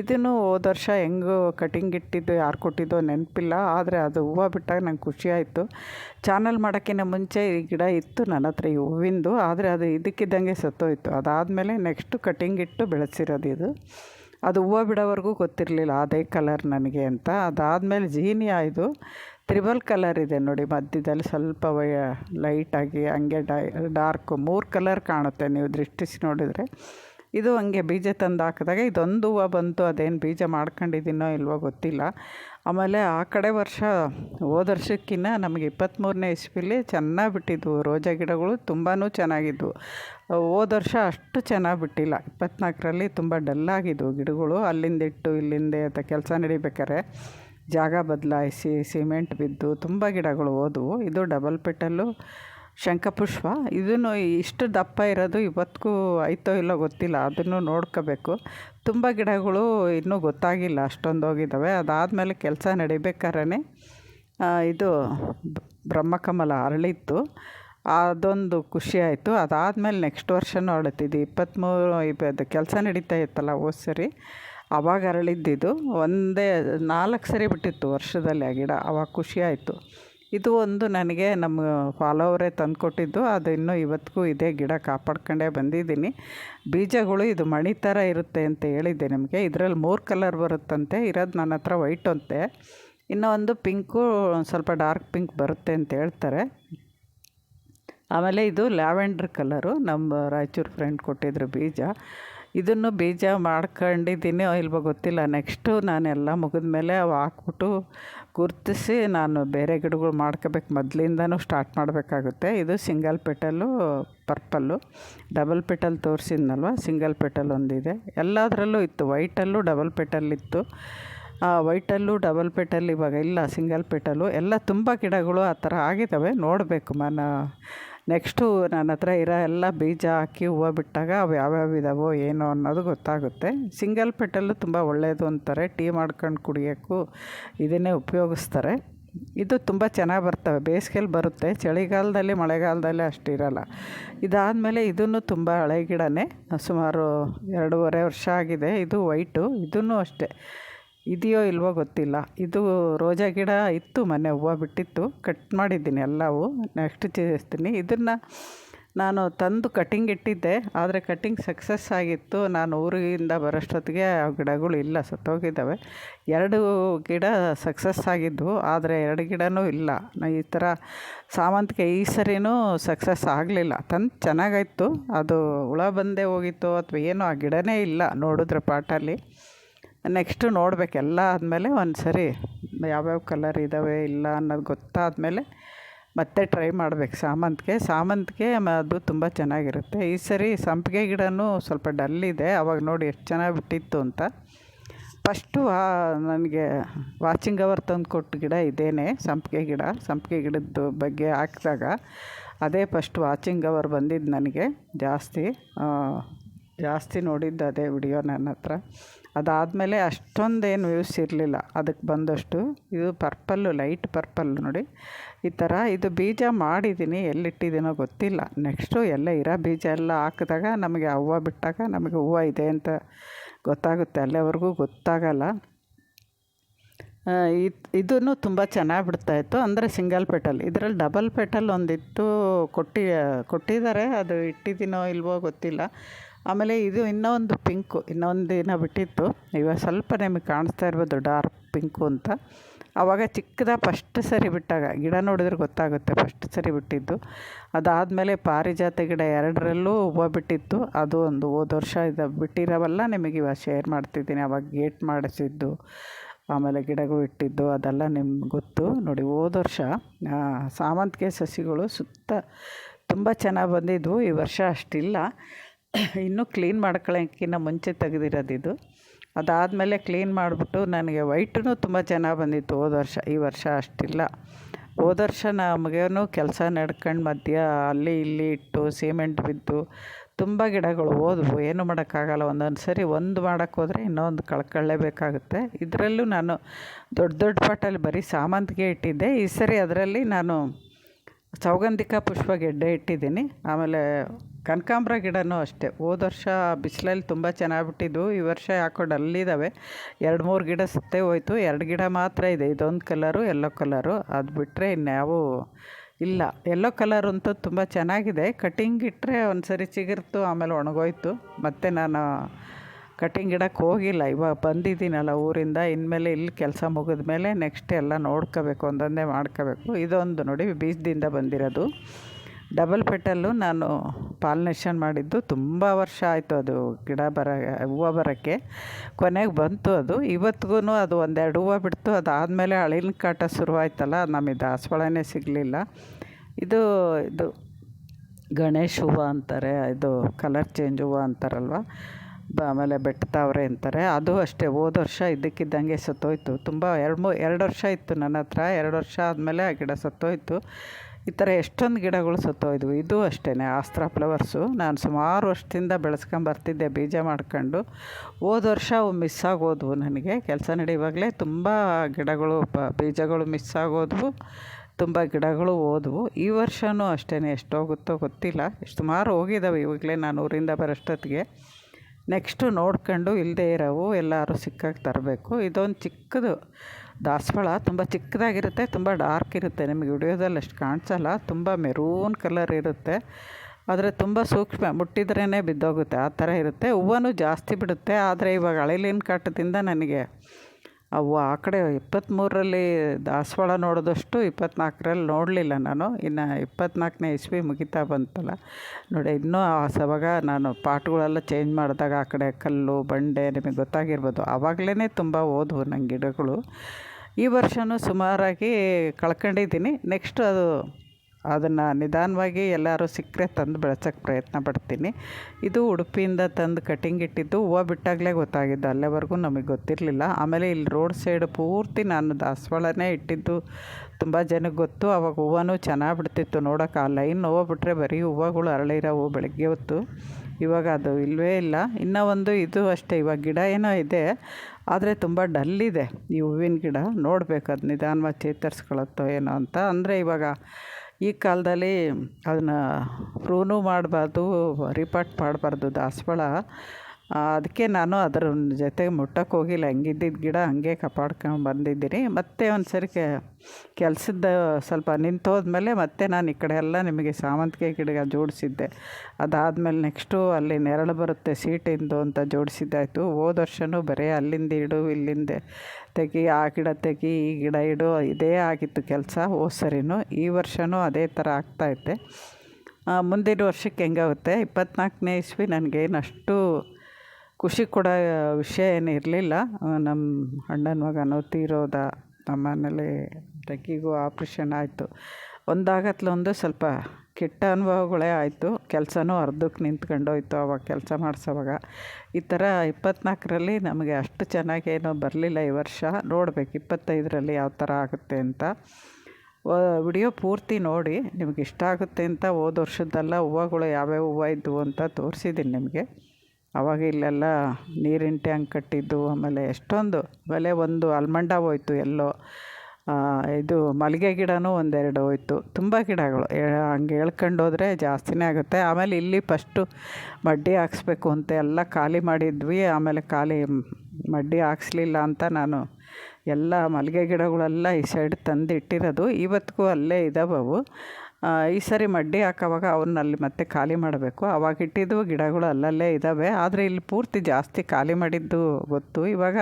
ಇದನ್ನು ಹೋದ ವರ್ಷ ಹೆಂಗು ಕಟಿಂಗ್ ಇಟ್ಟಿದ್ದು, ಯಾರು ಕೊಟ್ಟಿದ್ದೋ ನೆನಪಿಲ್ಲ. ಆದರೆ ಅದು ಹೂವು ಬಿಟ್ಟಾಗ ನಂಗೆ ಖುಷಿ ಆಯಿತು. ಚಾನಲ್ ಮಾಡೋಕ್ಕಿಂತ ಮುಂಚೆ ಈ ಗಿಡ ಇತ್ತು ನನ್ನ ಹತ್ರ ಈ ಹೂವಿಂದು. ಆದರೆ ಅದು ಇದಕ್ಕಿದ್ದಂಗೆ ಸತ್ತೋಯ್ತು. ಅದಾದಮೇಲೆ ನೆಕ್ಸ್ಟು ಕಟಿಂಗ್ ಇಟ್ಟು ಬೆಳೆಸಿರೋದು ಇದು. ಅದು ಹೂವು ಬಿಡೋವರೆಗೂ ಗೊತ್ತಿರಲಿಲ್ಲ ಅದೇ ಕಲರ್ ನನಗೆ ಅಂತ. ಅದಾದಮೇಲೆ ಜೀನಿಯಾ ಇದು. ತ್ರಿಬಲ್ ಕಲರ್ ಇದೆ ನೋಡಿ, ಮಧ್ಯದಲ್ಲಿ ಸ್ವಲ್ಪ ಲೈಟಾಗಿ ಹಂಗೆ ಡಾರ್ಕು ಮೂರು ಕಲರ್ ಕಾಣುತ್ತೆ. ನೀವು ದೃಷ್ಟಿಸಿ ನೋಡಿದರೆ. ಇದು ಹಂಗೆ ಬೀಜ ತಂದು ಹಾಕಿದಾಗ ಇದೊಂದು ಹೂವು ಬಂತು, ಅದೇನು ಬೀಜ ಮಾಡ್ಕೊಂಡಿದ್ದೀನೋ ಇಲ್ವೋ ಗೊತ್ತಿಲ್ಲ. ಆಮೇಲೆ ಆ ಕಡೆ ವರ್ಷ, ಹೋದ ವರ್ಷಕ್ಕಿಂತ ನಮಗೆ ಇಪ್ಪತ್ತ್ಮೂರನೇ ಇಸ್ವಿಲಿ ಚೆನ್ನಾಗಿ ಬಿಟ್ಟಿದ್ವು. ರೋಜಾ ಗಿಡಗಳು ತುಂಬಾ ಚೆನ್ನಾಗಿದ್ವು. ಹೋದ ವರ್ಷ ಅಷ್ಟು ಚೆನ್ನಾಗಿ ಬಿಟ್ಟಿಲ್ಲ. ಇಪ್ಪತ್ತ್ನಾಲ್ಕರಲ್ಲಿ ತುಂಬ ಡಲ್ಲಾಗಿದ್ವು ಗಿಡಗಳು. ಅಲ್ಲಿಂದ ಇಟ್ಟು ಇಲ್ಲಿಂದೆ ಅಂತ ಕೆಲಸ ನಡಿಬೇಕಾರೆ ಜಾಗ ಬದಲಾಯಿಸಿ, ಸಿಮೆಂಟ್ ಬಿದ್ದು ತುಂಬ ಗಿಡಗಳು ಹೋದವು. ಇದು ಡಬಲ್ ಪೆಟಲ್ಲು ಶಂಖಪುಷ್ಪ ಇದನ್ನು ಇಷ್ಟು ದಪ್ಪ ಇರೋದು ಇವತ್ತಿಗೂ ಆಯ್ತೋ ಇಲ್ಲೋ ಗೊತ್ತಿಲ್ಲ, ಅದನ್ನು ನೋಡ್ಕೋಬೇಕು. ತುಂಬ ಗಿಡಗಳು ಇನ್ನೂ ಗೊತ್ತಾಗಿಲ್ಲ ಅಷ್ಟೊಂದು ಹೋಗಿದ್ದಾವೆ. ಅದಾದಮೇಲೆ ಕೆಲಸ ನಡಿಬೇಕಾದ್ರೆ ಇದು ಬ್ರಹ್ಮಕಮಲ ಅರಳಿತ್ತು. ಅದೊಂದು ಖುಷಿ ಆಯಿತು. ಅದಾದಮೇಲೆ ನೆಕ್ಸ್ಟ್ ವರ್ಷವೂ ಅರಳುತ್ತಿದ್ದು ಇಪ್ಪತ್ತ್ಮೂರು ಇಪ್ಪತ್ತು, ಕೆಲಸ ನಡೀತಾ ಇತ್ತಲ್ಲ ಹೋದ ಸರಿ, ಅವಾಗ ಅರಳಿದ್ದಿದ್ದು. ಒಂದೇ ನಾಲ್ಕು ಸರಿ ಬಿಟ್ಟಿತ್ತು ವರ್ಷದಲ್ಲಿ ಆ ಗಿಡ, ಅವಾಗ ಖುಷಿ ಆಯಿತು. ಇದು ಒಂದು ನನಗೆ ನಮ್ಮ ಫಾಲೋವರೇ ತಂದು ಕೊಟ್ಟಿದ್ದು ಅದು ಇನ್ನೂ ಇವತ್ತಿಗೂ ಇದೇ ಗಿಡ ಕಾಪಾಡ್ಕೊಂಡೇ ಬಂದಿದ್ದೀನಿ. ಬೀಜಗಳು ಇದು ಮಣಿ ಥರ ಇರುತ್ತೆ ಅಂತ ಹೇಳಿದ್ದೆ ನಿಮಗೆ. ಇದರಲ್ಲಿ ಮೂರು ಕಲರ್ ಬರುತ್ತಂತೆ. ಇರೋದು ನನ್ನ ಹತ್ರ ವೈಟ್ ಅಂತೆ. ಇನ್ನೂ ಒಂದು ಪಿಂಕು, ಸ್ವಲ್ಪ ಡಾರ್ಕ್ ಪಿಂಕ್ ಬರುತ್ತೆ ಅಂತ ಹೇಳ್ತಾರೆ. ಆಮೇಲೆ ಇದು ಲ್ಯಾವೆಂಡ್ರ್ ಕಲರು. ನಮ್ಮ ರಾಯಚೂರು ಫ್ರೆಂಡ್ ಕೊಟ್ಟಿದ್ರು ಬೀಜ. ಇದನ್ನು ಬೀಜ ಮಾಡ್ಕೊಂಡಿದ್ದೀನಿ. ಇಲ್ವೋ ಗೊತ್ತಿಲ್ಲ. ನೆಕ್ಸ್ಟು ನಾನೆಲ್ಲ ಮುಗಿದ ಮೇಲೆ ಅವು ಹಾಕ್ಬಿಟ್ಟು ಗುರ್ತಿಸಿ ನಾನು ಬೇರೆ ಗಿಡಗಳು ಮಾಡ್ಕೋಬೇಕು. ಮೊದಲಿಂದನೂ ಸ್ಟಾರ್ಟ್ ಮಾಡಬೇಕಾಗುತ್ತೆ. ಇದು single petal purple double petal ತೋರಿಸಿದ್ನಲ್ವ? Single petal ಒಂದಿದೆ. ಎಲ್ಲದರಲ್ಲೂ ಇತ್ತು. ವೈಟಲ್ಲೂ ಡಬಲ್ ಪೆಟಲ್ ಇತ್ತು. ವೈಟಲ್ಲೂ ಡಬಲ್ ಪೆಟಲ್ ಇವಾಗ ಇಲ್ಲ. ಸಿಂಗಲ್ ಪೆಟಲು ಎಲ್ಲ ತುಂಬ ಗಿಡಗಳು ಆ ಥರ ಆಗಿದ್ದಾವೆ. ನೋಡಬೇಕು ಮನ ನೆಕ್ಸ್ಟು ನನ್ನ ಹತ್ರ ಇರೋ ಎಲ್ಲ ಬೀಜ ಹಾಕಿ ಹೂವು ಬಿಟ್ಟಾಗ ಅವು ಯಾವ್ಯಾವ ಇದಾವೋ ಏನೋ ಅನ್ನೋದು ಗೊತ್ತಾಗುತ್ತೆ. ಸಿಂಗಲ್ ಪೆಟಲ್ಲು ತುಂಬ ಒಳ್ಳೆಯದು ಅಂತಾರೆ. ಟೀ ಮಾಡ್ಕೊಂಡು ಕುಡಿಯೋಕ್ಕೂ ಇದನ್ನೇ ಉಪಯೋಗಿಸ್ತಾರೆ. ಇದು ತುಂಬ ಚೆನ್ನಾಗಿ ಬರ್ತವೆ. ಬೇಸಿಗೆಯಲ್ಲಿ ಬರುತ್ತೆ. ಚಳಿಗಾಲದಲ್ಲಿ, ಮಳೆಗಾಲದಲ್ಲಿ ಅಷ್ಟಿರಲ್ಲ ಇದಾದಮೇಲೆ ಇದನ್ನು ತುಂಬ ಹಳೆ ಗಿಡನೇ, ಸುಮಾರು ಎರಡೂವರೆ ವರ್ಷ ಆಗಿದೆ. ಇದು ವೈಟು. ಇದೂ ಅಷ್ಟೇ. ಇದೆಯೋ ಇಲ್ವೋ ಗೊತ್ತಿಲ್ಲ. ಇದು ರೋಜಾ ಗಿಡ ಇತ್ತು ಮೊನ್ನೆ ಹೂವು ಬಿಟ್ಟಿತ್ತು. ಕಟ್ ಮಾಡಿದ್ದೀನಿ ಎಲ್ಲವೂ. ನೆಕ್ಸ್ಟ್ ಚೇಸ್ತೀನಿ ಇದನ್ನು ನಾನು ತಂದು ಕಟಿಂಗ್ ಇಟ್ಟಿದ್ದೆ. ಆದರೆ ಕಟಿಂಗ್ ಸಕ್ಸಸ್ ಆಗಿತ್ತು. ನಾನು ಊರಿಂದ ಬರೋಷ್ಟೊತ್ತಿಗೆ ಆ ಗಿಡಗಳು ಇಲ್ಲ, ಸತ್ತೋಗಿದ್ದಾವೆ. ಎರಡು ಗಿಡ ಸಕ್ಸಸ್ ಆಗಿದ್ವು. ಆದರೆ ಎರಡು ಗಿಡವೂ ಇಲ್ಲ. ಈ ಥರ ಸಾಮಂತಿಗೆ ಈ ಸರಿನೂ ಸಕ್ಸಸ್ ಆಗಲಿಲ್ಲ. ತಂದು ಚೆನ್ನಾಗಾಯ್ತು. ಅದು ಹುಳ ಬಂದೇ ಹೋಗಿತ್ತು ಅಥವಾ ಏನೋ ಆ ಗಿಡನೇ ಇಲ್ಲ ನೋಡಿದ್ರೆ ಪಾಟಲ್ಲಿ ನೆಕ್ಸ್ಟು ನೋಡ್ಬೇಕು, ಎಲ್ಲ ಆದಮೇಲೆ ಒಂದು ಸರಿ ಯಾವ್ಯಾವ ಕಲರ್ ಇದ್ದಾವೆ ಇಲ್ಲ ಅನ್ನೋದು ಗೊತ್ತಾದಮೇಲೆ ಮತ್ತೆ ಟ್ರೈ ಮಾಡ್ಬೇಕು ಸಾಮಂತಿಗೆ. ಸಾಮಂತಿಗೆ ಅದು ತುಂಬ ಚೆನ್ನಾಗಿರುತ್ತೆ. ಈ ಸರಿ ಸಂಪಿಗೆ ಗಿಡವೂ ಸ್ವಲ್ಪ ಡಲ್ ಇದೆ, ಅವಾಗ ನೋಡಿ ಎಷ್ಟು ಚೆನ್ನಾಗಿ ಬಿಟ್ಟಿತ್ತು ಅಂತ ಫಸ್ಟು ನನಗೆ ವಾಚಿಂಗ್ ಅವರ್ ತಂದು ಕೊಟ್ಟ ಗಿಡ ಇದೇನೆ, ಸಂಪಿಗೆ ಗಿಡ. ಸಂಪಿಗೆ ಗಿಡದ ಬಗ್ಗೆ ಹಾಕಿದಾಗ ಅದೇ ಫಸ್ಟ್ ವಾಚಿಂಗ್ ಅವರ್ ಬಂದಿದ್ದು ನನಗೆ ಜಾಸ್ತಿ. ಜಾಸ್ತಿ ನೋಡಿದ್ದು ಅದೇ ವಿಡಿಯೋ ನನ್ನ ಹತ್ರ. ಅದಾದಮೇಲೆ ಅಷ್ಟೊಂದೇನು ವ್ಯೂಸ್ ಇರಲಿಲ್ಲ ಅದಕ್ಕೆ ಬಂದಷ್ಟು ಇದು ಪರ್ಪಲ್ಲು, ಲೈಟ್ ಪರ್ಪಲ್ ನೋಡಿ. ಈ ಥರ ಇದು ಬೀಜ ಮಾಡಿದ್ದೀನಿ, ಎಲ್ಲಿಟ್ಟಿದ್ದೀನೋ ಗೊತ್ತಿಲ್ಲ. ನೆಕ್ಸ್ಟು ಎಲ್ಲ ಇರೋ ಬೀಜ ಎಲ್ಲ ಹಾಕಿದಾಗ ನಮಗೆ ಹೂವು ಬಿಟ್ಟಾಗ ನಮಗೆ ಹೂವು ಇದೆ ಅಂತ ಗೊತ್ತಾಗುತ್ತೆ. ಅಲ್ಲಿವರೆಗೂ ಗೊತ್ತಾಗಲ್ಲ. ಇದೂ ತುಂಬ ಚೆನ್ನಾಗಿ ಬಿಡ್ತಾಯಿತ್ತು ಅಂದರೆ ಸಿಂಗಲ್ ಪೆಟಲ್. ಇದರಲ್ಲಿ ಡಬಲ್ ಪೆಟಲ್ ಒಂದಿತ್ತು ಕೊಟ್ಟಿ, ಕೊಟ್ಟಿದ್ದಾರೆ. ಅದು ಇಟ್ಟಿದ್ದೀನೋ ಇಲ್ವೋ ಗೊತ್ತಿಲ್ಲ. ಆಮೇಲೆ ಇದು ಇನ್ನೂ ಒಂದು ಪಿಂಕು ಇನ್ನೊಂದು ದಿನ ಬಿಟ್ಟಿತ್ತು. ಇವಾಗ ಸ್ವಲ್ಪ ನಿಮಗೆ ಕಾಣಿಸ್ತಾ ಇರ್ಬೋದು ಡಾರ್ಕ್ ಪಿಂಕು ಅಂತ. ಆವಾಗ ಚಿಕ್ಕದ ಫಸ್ಟ್ ಸರಿ ಬಿಟ್ಟಾಗ, ಗಿಡ ನೋಡಿದ್ರೆ ಗೊತ್ತಾಗುತ್ತೆ ಫಸ್ಟ್ ಸರಿ ಬಿಟ್ಟಿದ್ದು. ಅದಾದಮೇಲೆ ಪಾರಿಜಾತ ಗಿಡ ಎರಡರಲ್ಲೂ ಹೂವು ಬಿಟ್ಟಿತ್ತು. ಅದು ಒಂದು ಹೋದ ವರ್ಷ ಇದು ಬಿಟ್ಟಿರೋವಲ್ಲ, ನಿಮಗೆ ಇವಾಗ ಶೇರ್ ಮಾಡ್ತಿದ್ದೀನಿ. ಅವಾಗ ಗೇಟ್ ಮಾಡಿಸಿದ್ದು, ಆಮೇಲೆ ಗಿಡಗಳು ಇಟ್ಟಿದ್ದು, ಅದೆಲ್ಲ ನಿಮ್ಗೆ ಗೊತ್ತು. ನೋಡಿ, ಹೋದ ವರ್ಷ ಸಾಮಂತಿಗೆ ಸಸಿಗಳು ಸುತ್ತ ತುಂಬ ಚೆನ್ನಾಗಿ ಬಂದಿದ್ವು. ಈ ವರ್ಷ ಅಷ್ಟಿಲ್ಲ. ಇನ್ನೂ ಕ್ಲೀನ್ ಮಾಡ್ಕೊಳ್ಳೋಕ್ಕಿಂತ ಮುಂಚೆ ತೆಗ್ದಿರೋದಿದು ಅದಾದಮೇಲೆ ಕ್ಲೀನ್ ಮಾಡಿಬಿಟ್ಟು ನನಗೆ ವೈಟೂ ತುಂಬ ಚೆನ್ನಾಗಿ ಬಂದಿತ್ತು ಹೋದ ವರ್ಷ, ಈ ವರ್ಷ ಅಷ್ಟಿಲ್ಲ. ಹೋದ ವರ್ಷ ನಮಗೇನು ಕೆಲಸ ನಡ್ಕೊಂಡು ಮಧ್ಯ ಅಲ್ಲಿ ಇಲ್ಲಿ ಇಟ್ಟು ಸಿಮೆಂಟ್ ಬಿದ್ದು ತುಂಬ ಗಿಡಗಳು ಹೋದ್ವು. ಏನು ಮಾಡೋಕ್ಕಾಗಲ್ಲ. ಒಂದೊಂದು ಸರಿ ಒಂದು ಮಾಡೋಕ್ಕೆ ಇನ್ನೊಂದು ಕಳ್ಕೊಳ್ಳೇಬೇಕಾಗುತ್ತೆ ಇದರಲ್ಲೂ ನಾನು ದೊಡ್ಡ ದೊಡ್ಡ ಪಾಟಲ್ಲಿ ಬರೀ ಸಾಮಂತಿಗೆ ಇಟ್ಟಿದ್ದೆ. ಈ ಸರಿ ಅದರಲ್ಲಿ ನಾನು ಸೌಗಂಧಿಕ ಪುಷ್ಪ ಗೆಡ್ಡೆ ಇಟ್ಟಿದ್ದೀನಿ. ಆಮೇಲೆ ಕನಕಾಂಬ್ರ ಗಿಡನೂ ಅಷ್ಟೇ. ಹೋದ ವರ್ಷ ಬಿಸಿಲಲ್ಲಿ ತುಂಬ ಚೆನ್ನಾಗಿ ಬಿಟ್ಟಿದ್ದು ಈ ವರ್ಷ ಯಾಕೋ ಅಲ್ಲಿದ್ದಾವೆ ಎರಡು ಮೂರು ಗಿಡ ಸತ್ತೇ ಹೋಯ್ತು. ಎರಡು ಗಿಡ ಮಾತ್ರ ಇದೆ. ಇದೊಂದು ಕಲರು, ಎಲ್ಲೋ ಕಲರು. ಅದು ಬಿಟ್ಟರೆ ಇನ್ಯಾವು ಇಲ್ಲ. ಎಲ್ಲೋ ಕಲರ್ ಅಂತೂ ತುಂಬ ಚೆನ್ನಾಗಿದೆ. ಕಟಿಂಗ್ ಇಟ್ಟರೆ ಒಂದು ಸರಿ ಚಿಗುರ್ತು, ಆಮೇಲೆ ಒಣಗೋಯ್ತು. ಮತ್ತು ನಾನು ಕಟಿಂಗ್ ಗಿಡಕ್ಕೆ ಹೋಗಿಲ್ಲ. ಇವಾಗ ಬಂದಿದ್ದೀನಲ್ಲ ಊರಿಂದ. ಇನ್ಮೇಲೆ ಇಲ್ಲಿ ಕೆಲಸ ಮುಗಿದ ಮೇಲೆ ನೆಕ್ಸ್ಟ್ ಎಲ್ಲ ನೋಡ್ಕೋಬೇಕು. ಒಂದೊಂದೇ ಮಾಡ್ಕೋಬೇಕು. ಇದೊಂದು ನೋಡಿ, ಬೀಜದಿಂದ ಬಂದಿರೋದು. ಡಬಲ್ ಪೆಟಲ್ಲು ನಾನು ಪಾಲಿನೇಷನ್ ಮಾಡಿದ್ದು ತುಂಬ ವರ್ಷ ಆಯಿತು ಅದು ಗಿಡ ಬರ, ಹೂವು ಬರೋಕ್ಕೆ. ಕೊನೆಗೆ ಬಂತು ಅದು. ಇವತ್ತಿಗೂ ಅದು ಒಂದೆರಡು ಹೂವು ಬಿಡ್ತು. ಅದಾದಮೇಲೆ ಅಳಿನ ಕಾಟ ಶುರುವಾಯ್ತಲ್ಲ ನಮಗೆ ದಾಸವಾಳನೇ ಸಿಗಲಿಲ್ಲ. ಇದು ಇದು ಗಣೇಶ್ ಹೂವು ಅಂತಾರೆ, ಇದು ಕಲರ್ ಚೇಂಜ್ ಹೂವು ಅಂತಾರಲ್ವ? ಬ, ಆಮೇಲೆ ಬೆಟ್ಟತಾವ್ರೆ ಅಂತಾರೆ. ಅದು ಅಷ್ಟೇ, ಹೋದ ವರ್ಷ ಇದ್ದಕ್ಕಿದ್ದಂಗೆ ಸತ್ತೋಯ್ತು. ತುಂಬ, ಎರಡು ಮೂ, ಎರಡು ವರ್ಷ ಇತ್ತು ನನ್ನ ಹತ್ರ. ಎರಡು ವರ್ಷ ಆದಮೇಲೆ ಆ ಗಿಡ ಸತ್ತೋಯ್ತು. ಈ ಥರ ಎಷ್ಟೊಂದು ಗಿಡಗಳು ಸತ್ತೋಯಿದ್ವು. ಇದು ಅಷ್ಟೇ ಆಸ್ತ್ರ, ಫ್ಲವರ್ಸು. ನಾನು ಸುಮಾರು ವರ್ಷದಿಂದ ಬೆಳೆಸ್ಕೊಂಬರ್ತಿದ್ದೆ ಬೀಜ ಮಾಡ್ಕೊಂಡು. ಹೋದ ವರ್ಷ ಅವು ಮಿಸ್ ಆಗೋದ್ವು ನನಗೆ. ಕೆಲಸ ನಡೆಯುವಾಗಲೇ ತುಂಬ ಗಿಡಗಳು ಬೀಜಗಳು ಮಿಸ್ ಆಗೋದ್ವು. ತುಂಬ ಗಿಡಗಳು ಹೋದ್ವು. ಈ ವರ್ಷವೂ ಅಷ್ಟೇ ಎಷ್ಟೋಗುತ್ತೋ ಗೊತ್ತಿಲ್ಲ. ಸುಮಾರು ಹೋಗಿದ್ದಾವೆ ಇವಾಗಲೇ ನಾನು ಊರಿಂದ ಬರೋಷ್ಟೊತ್ತಿಗೆ. ನೆಕ್ಸ್ಟು ನೋಡ್ಕೊಂಡು ಇಲ್ಲದೇ ಇರೋವು ಎಲ್ಲರೂ ಸಿಕ್ಕಾಗಿ ತರಬೇಕು. ಇದೊಂದು ಚಿಕ್ಕದು. ದಾಸವಾಳ ತುಂಬ ಚಿಕ್ಕದಾಗಿರುತ್ತೆ, ತುಂಬ ಡಾರ್ಕ್ ಇರುತ್ತೆ. ನಿಮಗೆ ವಿಡಿಯೋದಲ್ಲಿ ಅಷ್ಟು ಕಾಣಿಸಲ್ಲ, ತುಂಬ ಮೆರೂನ್ ಕಲರ್ ಇರುತ್ತೆ. ಆದರೆ ತುಂಬ ಸೂಕ್ಷ್ಮ ಮುಟ್ಟಿದ್ರೇ ಬಿದ್ದೋಗುತ್ತೆ. ಆ ಥರ ಇರುತ್ತೆ. ಹೂವನೂ ಜಾಸ್ತಿ ಬಿಡುತ್ತೆ, ಆದರೆ ಇವಾಗ ಅಳಿಲಿನ ಕಾಟದಿಂದ ನನಗೆ ಅವು ಆ ಕಡೆ ಇಪ್ಪತ್ತ್ಮೂರರಲ್ಲಿ ದಾಸವಾಳ ನೋಡಿದಷ್ಟು ಇಪ್ಪತ್ತ್ನಾಲ್ಕರಲ್ಲಿ ನೋಡಲಿಲ್ಲ ನಾನು. ಇನ್ನು ಇಪ್ಪತ್ತ್ನಾಲ್ಕನೇ ಇಸ್ವಿ ಮುಗಿತಾ ಬಂತಲ್ಲ. ನೋಡಿ, ಇನ್ನೂ ಸವಾಗ ನಾನು ಪಾಟ್ಗಳೆಲ್ಲ ಚೇಂಜ್ ಮಾಡಿದಾಗ ಆ ಕಡೆ ಕಲ್ಲು, ಬಂಡೆ ನಿಮಗೆ ಗೊತ್ತಾಗಿರ್ಬೋದು. ಆವಾಗಲೇ ತುಂಬ ಓದುವು ನಂಗೆ ಗಿಡಗಳು. ಈ ವರ್ಷವೂ ಸುಮಾರಾಗಿ ಕಳ್ಕೊಂಡಿದ್ದೀನಿ. ನೆಕ್ಸ್ಟ್ ಅದು ಅದನ್ನು ನಿಧಾನವಾಗಿ ಎಲ್ಲರೂ ಸಿಕ್ಕರೆ ತಂದು ಬೆಳೆಸೋಕ್ಕೆ ಪ್ರಯತ್ನ ಪಡ್ತೀನಿ. ಇದು ಉಡುಪಿಯಿಂದ ತಂದು ಕಟಿಂಗ್ ಇಟ್ಟಿದ್ದು ಹೂವು ಬಿಟ್ಟಾಗಲೇ ಗೊತ್ತಾಗಿದ್ದು ಅಲ್ಲೇವರೆಗೂ ನಮಗೆ ಗೊತ್ತಿರಲಿಲ್ಲ. ಆಮೇಲೆ ಇಲ್ಲಿ ರೋಡ್ ಸೈಡ್ ಪೂರ್ತಿ ನಾನು ದಾಸವಾಳನೇ ಇಟ್ಟಿದ್ದು. ತುಂಬ ಜನಕ್ಕೆ ಗೊತ್ತು, ಅವಾಗ ಹೂವನೂ ಚೆನ್ನಾಗಿ ಬಿಡ್ತಿತ್ತು ನೋಡೋಕೆ. ಆ ಲೈನ್ ಹೂವು ಬಿಟ್ಟರೆ ಬರೀ ಹೂವುಗಳು ಅರಳಿರೋವು ಬೆಳಗ್ಗೆ ಹೊತ್ತು. ಇವಾಗ ಅದು ಇಲ್ಲವೇ ಇಲ್ಲ. ಇನ್ನೂ ಒಂದು ಇದು ಅಷ್ಟೇ, ಇವಾಗ ಗಿಡ ಏನೋ ಇದೆ, ಆದರೆ ತುಂಬ ಡಲ್ಲಿದೆ ಈ ಹೂವಿನ ಗಿಡ. ನೋಡಬೇಕು ಅದು ನಿಧಾನವಾಗಿ ಚೇತರಿಸ್ಕೊಳತ್ತೋ ಏನೋ ಅಂತ. ಅಂದರೆ ಇವಾಗ ಈ ಕಾಲದಲ್ಲಿ ಅದನ್ನು ಪ್ರೂನು ಮಾಡಬಾರ್ದು ರಿಪಾಟ್ ಮಾಡಬಾರ್ದು ದಾಸವಾಳ. ಅದಕ್ಕೆ ನಾನು ಅದರ ಜೊತೆಗೆ ಮುಟ್ಟಕ್ಕೆ ಹೋಗಿಲ್ಲ. ಹಂಗಿದ್ದಿದ್ದ ಗಿಡ ಹಂಗೆ ಕಾಪಾಡ್ಕೊಂಡು ಬಂದಿದ್ದೀನಿ ಮತ್ತೆ ಒಂದು ಸರಿ ಕೆಲಸದ ಸ್ವಲ್ಪ ನಿಂತೋದ್ಮೇಲೆ ಮತ್ತೆ ನಾನು ಈ ಕಡೆ ಎಲ್ಲ ನಿಮಗೆ ಸಾವಂತಿಗೆ ಗಿಡ ಜೋಡಿಸಿದ್ದೆ. ಅದಾದಮೇಲೆ ನೆಕ್ಸ್ಟು ಅಲ್ಲಿ ನೆರಳು ಬರುತ್ತೆ ಸೀಟಿಂದು ಅಂತ ಜೋಡಿಸಿದ್ದಾಯಿತು ಹೋದ ವರ್ಷವೂ ಬರೀ ಅಲ್ಲಿಂದ ಇಡು, ಇಲ್ಲಿಂದ ತೆಗಿ, ಆ ಗಿಡ ತೆಗಿ, ಈ ಗಿಡ ಇಡು, ಇದೇ ಆಗಿತ್ತು ಕೆಲಸ ಹೋದ ಸರಿನೂ. ಈ ವರ್ಷವೂ ಅದೇ ಥರ ಇದೆ ಮುಂದಿನ ವರ್ಷಕ್ಕೆ ಹೆಂಗಾಗುತ್ತೆ? ಇಪ್ಪತ್ನಾಲ್ಕನೇ ಇಸ್ವಿ ನನಗೇನು ಅಷ್ಟು ಖುಷಿ ಕೊಡೋ ವಿಷಯ ಏನು ಇರಲಿಲ್ಲ. ನಮ್ಮ ಅಣ್ಣನ ಮಗನೂ ತೀರೋದ ನಮ್ಮ ಮನೇಲಿ ತಂಗಿಗೂ ಆಪ್ರೇಷನ್ ಆಯಿತು. ಒಂದಾಗತ್ಲೊಂದು ಸ್ವಲ್ಪ ಕೆಟ್ಟ ಅನುಭವಗಳೇ ಆಯಿತು. ಕೆಲಸನೂ ಅರ್ಧಕ್ಕೆ ನಿಂತ್ಕೊಂಡೋಯ್ತು ಅವಾಗ ಕೆಲಸ ಮಾಡಿಸೋವಾಗ. ಈ ಥರ ಇಪ್ಪತ್ನಾಲ್ಕರಲ್ಲಿ ನಮಗೆ ಅಷ್ಟು ಚೆನ್ನಾಗೇನೋ ಬರಲಿಲ್ಲ ಈ ವರ್ಷ. ನೋಡ್ಬೇಕು ಇಪ್ಪತ್ತೈದರಲ್ಲಿ ಯಾವ ಥರ ಆಗುತ್ತೆ ಅಂತ. ವಿಡಿಯೋ ಪೂರ್ತಿ ನೋಡಿ. ನಿಮಗೆ ಇಷ್ಟ ಆಗುತ್ತೆ ಅಂತ ಹೋದ ವರ್ಷದ್ದೆಲ್ಲ ಹೂವುಗಳು ಯಾವ್ಯಾವ ಹೂವು ಇದ್ದವು ಅಂತ ತೋರಿಸಿದ್ದೀನಿ ನಿಮಗೆ. ಆವಾಗ ಇಲ್ಲೆಲ್ಲ ನೀರಿನ ಟ್ಯಾಂಕ್ ಕಟ್ಟಿದ್ದು, ಆಮೇಲೆ ಎಷ್ಟೊಂದು ಆಮೇಲೆ ಒಂದು ಅಲ್ಮಂಡ ಹೋಯ್ತು ಎಲ್ಲೋ. ಇದು ಮಲ್ಲಿಗೆ ಗಿಡವೂ ಒಂದೆರಡು ಹೋಯ್ತು. ತುಂಬ ಗಿಡಗಳು. ಹಂಗೆ ಹೇಳ್ಕೊಂಡು ಹೋದರೆ ಜಾಸ್ತಿನೇ ಆಗುತ್ತೆ. ಆಮೇಲೆ ಇಲ್ಲಿ ಫಸ್ಟು ಮಡ್ಡಿ ಹಾಕ್ಸ್ಬೇಕು ಅಂತ ಎಲ್ಲ ಖಾಲಿ ಮಾಡಿದ್ವಿ. ಆಮೇಲೆ ಖಾಲಿ ಮಡ್ಡಿ ಹಾಕ್ಸ್ಲಿಲ್ಲ ಅಂತ ನಾನು ಎಲ್ಲ ಮಲ್ಲಿಗೆ ಗಿಡಗಳೆಲ್ಲ ಈ ಸೈಡ್ ತಂದು ಇಟ್ಟಿರೋದು ಇವತ್ತಿಗೂ ಅಲ್ಲೇ ಇದ್ದಾವೆ ಅವು ಈ ಸರಿ ಮಡ್ಡಿ ಹಾಕೋವಾಗ ಅವ್ರನ್ನ ಅಲ್ಲಿ ಮತ್ತೆ ಖಾಲಿ ಮಾಡಬೇಕು. ಅವಾಗ ಇಟ್ಟಿದ್ದು ಗಿಡಗಳು ಅಲ್ಲಲ್ಲೇ ಇದ್ದಾವೆ ಆದರೆ ಇಲ್ಲಿ ಪೂರ್ತಿ ಜಾಸ್ತಿ ಖಾಲಿ ಮಾಡಿದ್ದು ಗೊತ್ತು. ಇವಾಗ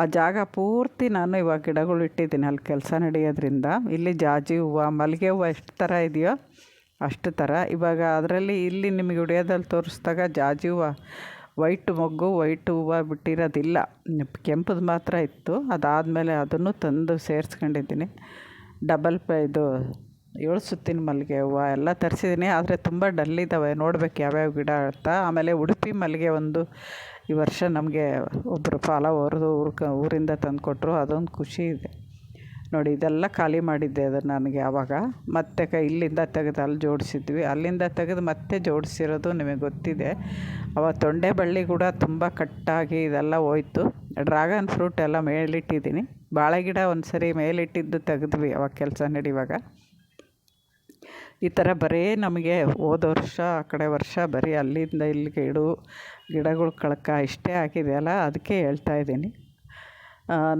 ಆ ಜಾಗ ಪೂರ್ತಿ ನಾನು ಇವಾಗ ಗಿಡಗಳು ಇಟ್ಟಿದ್ದೀನಿ ಅಲ್ಲಿ ಕೆಲಸ ನಡೆಯೋದ್ರಿಂದ. ಇಲ್ಲಿ ಜಾಜಿ ಹೂವು, ಮಲ್ಲಿಗೆ ಹೂವು ಎಷ್ಟು ಥರ ಇದೆಯೋ ಅಷ್ಟು ಥರ ಇವಾಗ ಅದರಲ್ಲಿ ಇಲ್ಲಿ ನಿಮಗೆ ಉಡಿಯೋದಲ್ಲಿ ತೋರಿಸಿದಾಗ ಜಾಜಿ ಹೂವು, ವೈಟ್ ಮೊಗ್ಗು, ವೈಟ್ ಹೂವು ಬಿಟ್ಟಿರೋದಿಲ್ಲ. ಕೆಂಪದು ಮಾತ್ರ ಇತ್ತು. ಅದಾದಮೇಲೆ ಅದನ್ನು ತಂದು ಸೇರಿಸ್ಕೊಂಡಿದ್ದೀನಿ. ಡಬಲ್ ಪ ಇದು ಏಳು ಸುತ್ತಿನ ಮಲ್ಲಿಗೆ ಹೂವು ಎಲ್ಲ ತರಿಸಿದ್ದೀನಿ, ಆದರೆ ತುಂಬ ಡಲ್ ಇದ್ದಾವೆ ನೋಡ್ಬೇಕು ಯಾವ್ಯಾವ ಗಿಡ ಅಂತ. ಆಮೇಲೆ ಉಡುಪಿ ಮಲ್ಲಿಗೆ ಒಂದು ಈ ವರ್ಷ ನಮಗೆ ಒಬ್ಬರು ಫಾಲೋವರ್ದು ಕ ಊರಿಂದ ತಂದು ಕೊಟ್ಟರು ಅದೊಂದು ಖುಷಿ ಇದೆ. ನೋಡಿ, ಇದೆಲ್ಲ ಖಾಲಿ ಮಾಡಿದ್ದೆ ಅದು ನನಗೆ ಆವಾಗ. ಮತ್ತೆ ಕ, ಇಲ್ಲಿಂದ ತೆಗೆದು ಅಲ್ಲಿ ಜೋಡಿಸಿದ್ವಿ. ಅಲ್ಲಿಂದ ತೆಗೆದು ಮತ್ತೆ ಜೋಡಿಸಿರೋದು ನಿಮಗೆ ಗೊತ್ತಿದೆ. ಅವ ತೊಂಡೆ ಬಳ್ಳಿ ಕೂಡ ತುಂಬ ಕಟ್ಟಾಗಿ ಇದೆಲ್ಲ ಹೋಯ್ತು. ಡ್ರ್ಯಾಗನ್ ಫ್ರೂಟ್ ಎಲ್ಲ ಮೇಲಿಟ್ಟಿದ್ದೀನಿ. ಬಾಳೆ ಗಿಡ ಒಂದು ಸರಿ ಮೇಲಿಟ್ಟಿದ್ದು ತೆಗೆದ್ವಿ ಅವಾಗ ಕೆಲಸ ನಡೆಯುವಾಗ ಈ ಥರ ಬರೀ ನಮಗೆ ಹೋದ ವರ್ಷ, ಆ ಕಡೆ ವರ್ಷ ಬರೀ ಅಲ್ಲಿಂದ ಇಲ್ಲಿಗೆ ಇಡು, ಗಿಡಗಳು ಕಳ್ಕ ಇಷ್ಟೇ ಆಗಿದೆಯಲ್ಲ ಅದಕ್ಕೆ ಹೇಳ್ತಾ ಇದ್ದೀನಿ.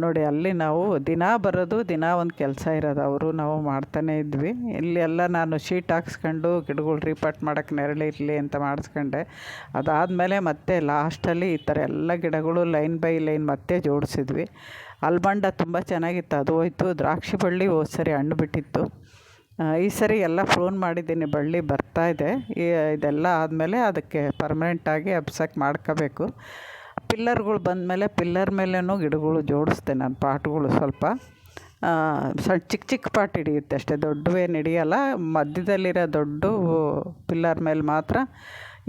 ನೋಡಿ ಅಲ್ಲಿ ನಾವು ದಿನ ಬರೋದು, ದಿನ ಒಂದು ಕೆಲಸ ಇರೋದು. ಅವರು ನಾವು ಮಾಡ್ತಾನೇ ಇದ್ವಿ. ಎಲ್ಲ ನಾನು ಶೀಟ್ ಹಾಕ್ಸ್ಕೊಂಡು ಗಿಡಗಳು ರೀಪಾಟ್ ಮಾಡೋಕ್ಕೆ ನೆರಳಿರಲಿ ಅಂತ ಮಾಡಿಸ್ಕೊಂಡೆ. ಅದಾದಮೇಲೆ ಮತ್ತೆ ಲಾಸ್ಟಲ್ಲಿ ಈ ಥರ ಎಲ್ಲ ಗಿಡಗಳು ಲೈನ್ ಬೈ ಲೈನ್ ಮತ್ತೆ ಜೋಡಿಸಿದ್ವಿ. ಅಲ್ಬಂಡ ತುಂಬ ಚೆನ್ನಾಗಿತ್ತು. ಅದು ಹೋಯ್ತು. ದ್ರಾಕ್ಷಿ ಬಳ್ಳಿ ಹೋದ ಸರಿ ಹಣ್ಣು ಬಿಟ್ಟಿತ್ತು. ಈ ಸರಿ ಎಲ್ಲ ಫೋನ್ ಮಾಡಿದ್ದೀನಿ, ಬಳ್ಳಿ ಬರ್ತಾ ಬರ್ತಾಯಿದೆ ಇದೆಲ್ಲ ಆದಮೇಲೆ ಅದಕ್ಕೆ ಪರ್ಮನೆಂಟಾಗಿ ಅಬ್ಸಕ್ ಮಾಡ್ಕೋಬೇಕು. ಪಿಲ್ಲರ್ಗಳು ಬಂದಮೇಲೆ ಪಿಲ್ಲರ್ ಮೇಲೇ ಗಿಡಗಳು ಜೋಡಿಸ್ದೆ ನಾನು, ಪಾಟ್ಗಳು ಸ್ವಲ್ಪ. ಸಣ್ಣ ಚಿಕ್ಕ ಚಿಕ್ಕ ಪಾಟ್ ಹಿಡಿಯುತ್ತೆ ಅಷ್ಟೇ, ದೊಡ್ಡವೇನು ಹಿಡಿಯಲ್ಲ, ಮಧ್ಯದಲ್ಲಿರೋ ದೊಡ್ಡ ಪಿಲ್ಲರ್ ಮೇಲೆ ಮಾತ್ರ.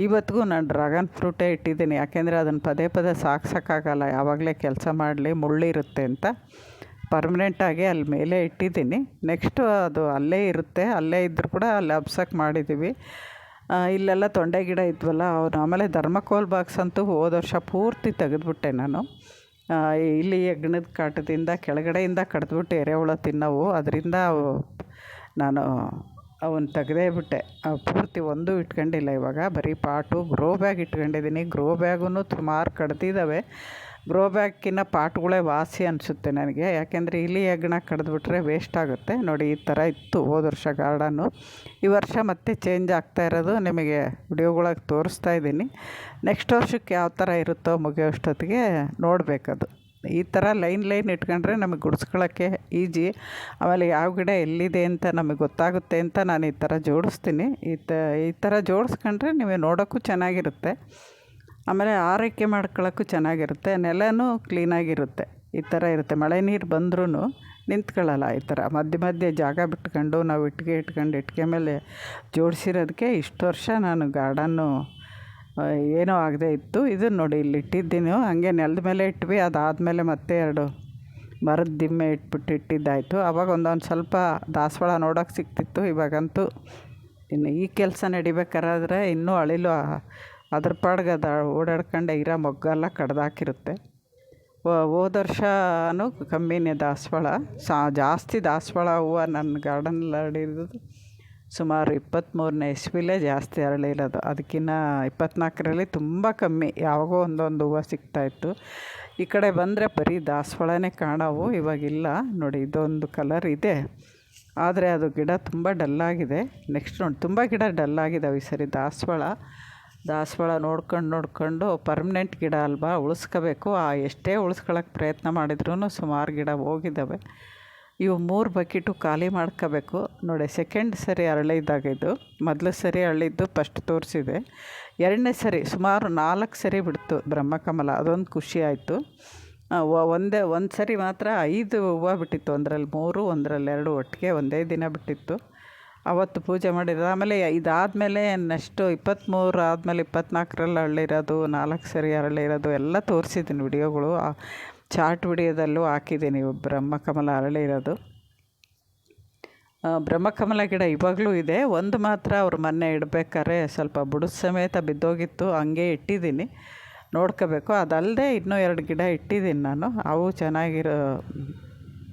ಇವತ್ತಿಗೂ ನಾನು ಡ್ರ್ಯಾಗನ್ ಫ್ರೂಟೇ ಇಟ್ಟಿದ್ದೀನಿ, ಯಾಕೆಂದರೆ ಅದನ್ನು ಪದೇ ಪದೇ ಸಾಕ್ಸೋಕ್ಕಾಗಲ್ಲ, ಯಾವಾಗಲೇ ಕೆಲಸ ಮಾಡಲಿ ಮುಳ್ಳಿರುತ್ತೆ ಅಂತ. ಪರ್ಮನೆಂಟಾಗಿ ಅಲ್ಲಿ ಮೇಲೆ ಇಟ್ಟಿದ್ದೀನಿ. ನೆಕ್ಸ್ಟು ಅದು ಅಲ್ಲೇ ಇರುತ್ತೆ. ಅಲ್ಲೇ ಇದ್ದರೂ ಕೂಡ ಅಲ್ಲಿ ಅಬ್ಸಕ್ ಮಾಡಿದ್ದೀವಿ. ಇಲ್ಲೆಲ್ಲ ತೊಂಡೆ ಗಿಡ ಇದ್ವಲ್ಲ, ಅವ್ರು ಆಮೇಲೆ ಧರ್ಮಕೋಲ್ ಬಾಕ್ಸ್ ಅಂತೂ ಹೋದ ವರ್ಷ ಪೂರ್ತಿ ತೆಗೆದುಬಿಟ್ಟೆ ನಾನು. ಇಲ್ಲಿ ಹೆಗ್ಣದ ಕಾಟದಿಂದ ಕೆಳಗಡೆಯಿಂದ ಕಡ್ದುಬಿಟ್ಟು ಎರೆಹುಳ ತಿನ್ನವು. ಅದರಿಂದ ನಾನು ಅವನ್ನ ತೆಗೆದೇ ಬಿಟ್ಟೆ. ಪೂರ್ತಿ ಒಂದು ಇಟ್ಕೊಂಡಿಲ್ಲ ಇವಾಗ. ಬರೀ ಪಾಟು ಗ್ರೋ ಬ್ಯಾಗ್ ಇಟ್ಕೊಂಡಿದ್ದೀನಿ. ಗ್ರೋ ಬ್ಯಾಗೂ ಸುಮಾರು ಕಡ್ದಿದ್ದಾವೆ. ಗ್ರೋ ಬ್ಯಾಗ್ಕಿನ್ನ ಪಾಟ್ಗಳೇ ವಾಸಿ ಅನಿಸುತ್ತೆ ನನಗೆ. ಯಾಕೆಂದರೆ ಇಲಿ ಹೆಗ್ಣ ಕಡಿದ್ಬಿಟ್ರೆ ವೇಸ್ಟ್ ಆಗುತ್ತೆ. ನೋಡಿ, ಈ ಥರ ಇತ್ತು ಹೋದ ವರ್ಷ ಗಾರ್ಡನ್ನು ಈ ವರ್ಷ ಮತ್ತೆ ಚೇಂಜ್ ಆಗ್ತಾ ಇರೋದು ನಿಮಗೆ ವಿಡಿಯೋಗಳಾಗಿ ತೋರಿಸ್ತಾ ಇದ್ದೀನಿ. ನೆಕ್ಸ್ಟ್ ವರ್ಷಕ್ಕೆ ಯಾವ ಥರ ಇರುತ್ತೋ ಮುಗಿಯೋಷ್ಟೊತ್ತಿಗೆ ನೋಡಬೇಕದು. ಈ ಥರ ಲೈನ್ ಲೈನ್ ಇಟ್ಕೊಂಡ್ರೆ ನಮಗೆ ಗುಡಿಸ್ಕೊಳ್ಳೋಕ್ಕೆ ಈಜಿ. ಆಮೇಲೆ ಯಾವ ಗಿಡ ಎಲ್ಲಿದೆ ಅಂತ ನಮಗೆ ಗೊತ್ತಾಗುತ್ತೆ ಅಂತ ನಾನು ಈ ಥರ ಜೋಡಿಸ್ತೀನಿ. ಈ ತ, ಈ ಥರ ಜೋಡಿಸ್ಕೊಂಡ್ರೆ ನಿಮಗೆ ನೋಡೋಕ್ಕೂ ಚೆನ್ನಾಗಿರುತ್ತೆ. ಆಮೇಲೆ ಆರೈಕೆ ಮಾಡ್ಕೊಳ್ಳೋಕ್ಕೂ ಚೆನ್ನಾಗಿರುತ್ತೆ, ನೆಲನೂ ಕ್ಲೀನಾಗಿರುತ್ತೆ, ಈ ಥರ ಇರುತ್ತೆ. ಮಳೆ ನೀರು ಬಂದ್ರೂ ನಿಂತ್ಕೊಳ್ಳಲ್ಲ ಈ ಥರ. ಮಧ್ಯೆ ಮಧ್ಯೆ ಜಾಗ ಬಿಟ್ಕೊಂಡು ನಾವು ಇಟ್ಟಿಗೆ ಇಟ್ಕೊಂಡು ಇಟ್ಟಿಗೆ ಮೇಲೆ ಜೋಡಿಸಿರೋದಕ್ಕೆ ಇಷ್ಟು ವರ್ಷ ನಾನು ಗಾರ್ಡನ್ನು ಏನೋ ಆಗದೆ ಇತ್ತು. ಇದು ನೋಡಿ, ಇಲ್ಲಿ ಇಟ್ಟಿದ್ದೀನಿ, ಹಂಗೆ ನೆಲದ ಮೇಲೆ ಇಟ್ವಿ. ಅದಾದಮೇಲೆ ಮತ್ತೆ ಎರಡು ಮರದ ದಿಮ್ಮೆ ಇಟ್ಬಿಟ್ಟು ಇಟ್ಟಿದ್ದಾಯಿತು. ಆವಾಗ ಒಂದೊಂದು ಸ್ವಲ್ಪ ದಾಸವಾಳ ನೋಡೋಕೆ ಸಿಕ್ತಿತ್ತು ಇವಾಗಂತೂ ಇನ್ನು ಈ ಕೆಲಸ ನಡಿಬೇಕಾದ್ರೆ ಇನ್ನೂ ಅಳಿಲು ಅದ್ರ ಪಾಡ್ಗೆ ಅದು ಓಡಾಡ್ಕೊಂಡು ಇರೋ ಮೊಗ್ಗೆಲ್ಲ ಕಡ್ದಾಕಿರುತ್ತೆ. ಹೋದ ವರ್ಷವೂ ಕಮ್ಮಿನೇ ದಾಸವಾಳ. ಸಾ, ಜಾಸ್ತಿ ದಾಸವಾಳ ಹೂವು ನನ್ನ ಗಾರ್ಡನಲ್ಲಿ ಹರಡಿರೋದು ಸುಮಾರು ಇಪ್ಪತ್ತ್ಮೂರನೇ ಇಸ್ವಿಲೇ ಜಾಸ್ತಿ ಅರಳಿರೋದು. ಅದಕ್ಕಿಂತ ಇಪ್ಪತ್ತ್ನಾಲ್ಕರಲ್ಲಿ ತುಂಬ ಕಮ್ಮಿ. ಯಾವಾಗೋ ಒಂದೊಂದು ಹೂವು ಸಿಗ್ತಾಯಿತ್ತು ಈ ಕಡೆ ಬಂದರೆ ಬರೀ ದಾಸವಾಳನೇ ಕಾಣವು, ಇವಾಗಿಲ್ಲ. ನೋಡಿ, ಇದೊಂದು ಕಲರ್ ಇದೆ. ಆದರೆ ಅದು ಗಿಡ ತುಂಬ ಡಲ್ಲಾಗಿದೆ. ನೆಕ್ಸ್ಟ್ ನೋಡಿ, ತುಂಬ ಗಿಡ ಡಲ್ಲಾಗಿದ್ದಾವೆ ಈ ಸರಿ ದಾಸವಾಳ. ದಾಸವಾಳ ನೋಡ್ಕೊಂಡು ನೋಡ್ಕೊಂಡು ಪರ್ಮ್ನೆಂಟ್ ಗಿಡ ಅಲ್ವಾ ಉಳಿಸ್ಕೋಬೇಕು. ಆ ಎಷ್ಟೇ ಉಳ್ಸ್ಕೊಳ್ಳೋಕೆ ಪ್ರಯತ್ನ ಮಾಡಿದ್ರೂ ಸುಮಾರು ಗಿಡ ಹೋಗಿದ್ದಾವೆ ಇವು ಮೂರು ಬಕೆಟು ಖಾಲಿ ಮಾಡ್ಕೋಬೇಕು. ನೋಡಿ ಸೆಕೆಂಡ್ ಸರಿ ಅರಳಿದ್ದಾಗಿದ್ದು ಮೊದಲು ಸರಿ ಅರಳಿದ್ದು ಫಸ್ಟ್ ತೋರಿಸಿದೆ. ಎರಡನೇ ಸರಿ ಸುಮಾರು ನಾಲ್ಕು ಸರಿ ಬಿಡ್ತು ಬ್ರಹ್ಮಕಮಲ ಅದೊಂದು ಖುಷಿ ಆಯಿತು. ಒಂದೇ, ಒಂದು ಸರಿ ಮಾತ್ರ ಐದು ಹೂವು ಬಿಟ್ಟಿತ್ತು. ಒಂದರಲ್ಲಿ ಮೂರು, ಒಂದರಲ್ಲಿ ಎರಡು, ಒಟ್ಟಿಗೆ ಒಂದೇ ದಿನ ಬಿಟ್ಟಿತ್ತು. ಅವತ್ತು ಪೂಜೆ ಮಾಡಿರೋದು. ಆಮೇಲೆ ಇದಾದಮೇಲೆ ನೆಕ್ಸ್ಟು ಇಪ್ಪತ್ತ್ಮೂರು ಆದಮೇಲೆ ಇಪ್ಪತ್ತ್ನಾಲ್ಕರಲ್ಲಿ ಅರಳಿರೋದು ನಾಲ್ಕು ಸರಿ ಅರಳಿರೋದು ಎಲ್ಲ ತೋರಿಸಿದ್ದೀನಿ ವಿಡಿಯೋಗಳು. ಚಾರ್ಟ್ ವಿಡಿಯೋದಲ್ಲೂ ಹಾಕಿದ್ದೀನಿ ಬ್ರಹ್ಮಕಮಲ ಅರಳಿರೋದು ಬ್ರಹ್ಮಕಮಲ ಗಿಡ ಇವಾಗಲೂ ಇದೆ. ಒಂದು ಮಾತ್ರ ಅವ್ರ ಮೊನ್ನೆ ಇಡಬೇಕಾದ್ರೆ ಸ್ವಲ್ಪ ಬುಡದ ಸಮೇತ ಬಿದ್ದೋಗಿತ್ತು, ಹಂಗೆ ಇಟ್ಟಿದ್ದೀನಿ. ನೋಡ್ಕೋಬೇಕು. ಅದಲ್ಲದೆ ಇನ್ನೂ ಎರಡು ಗಿಡ ಇಟ್ಟಿದ್ದೀನಿ ನಾನು. ಅವು ಚೆನ್ನಾಗಿರೋ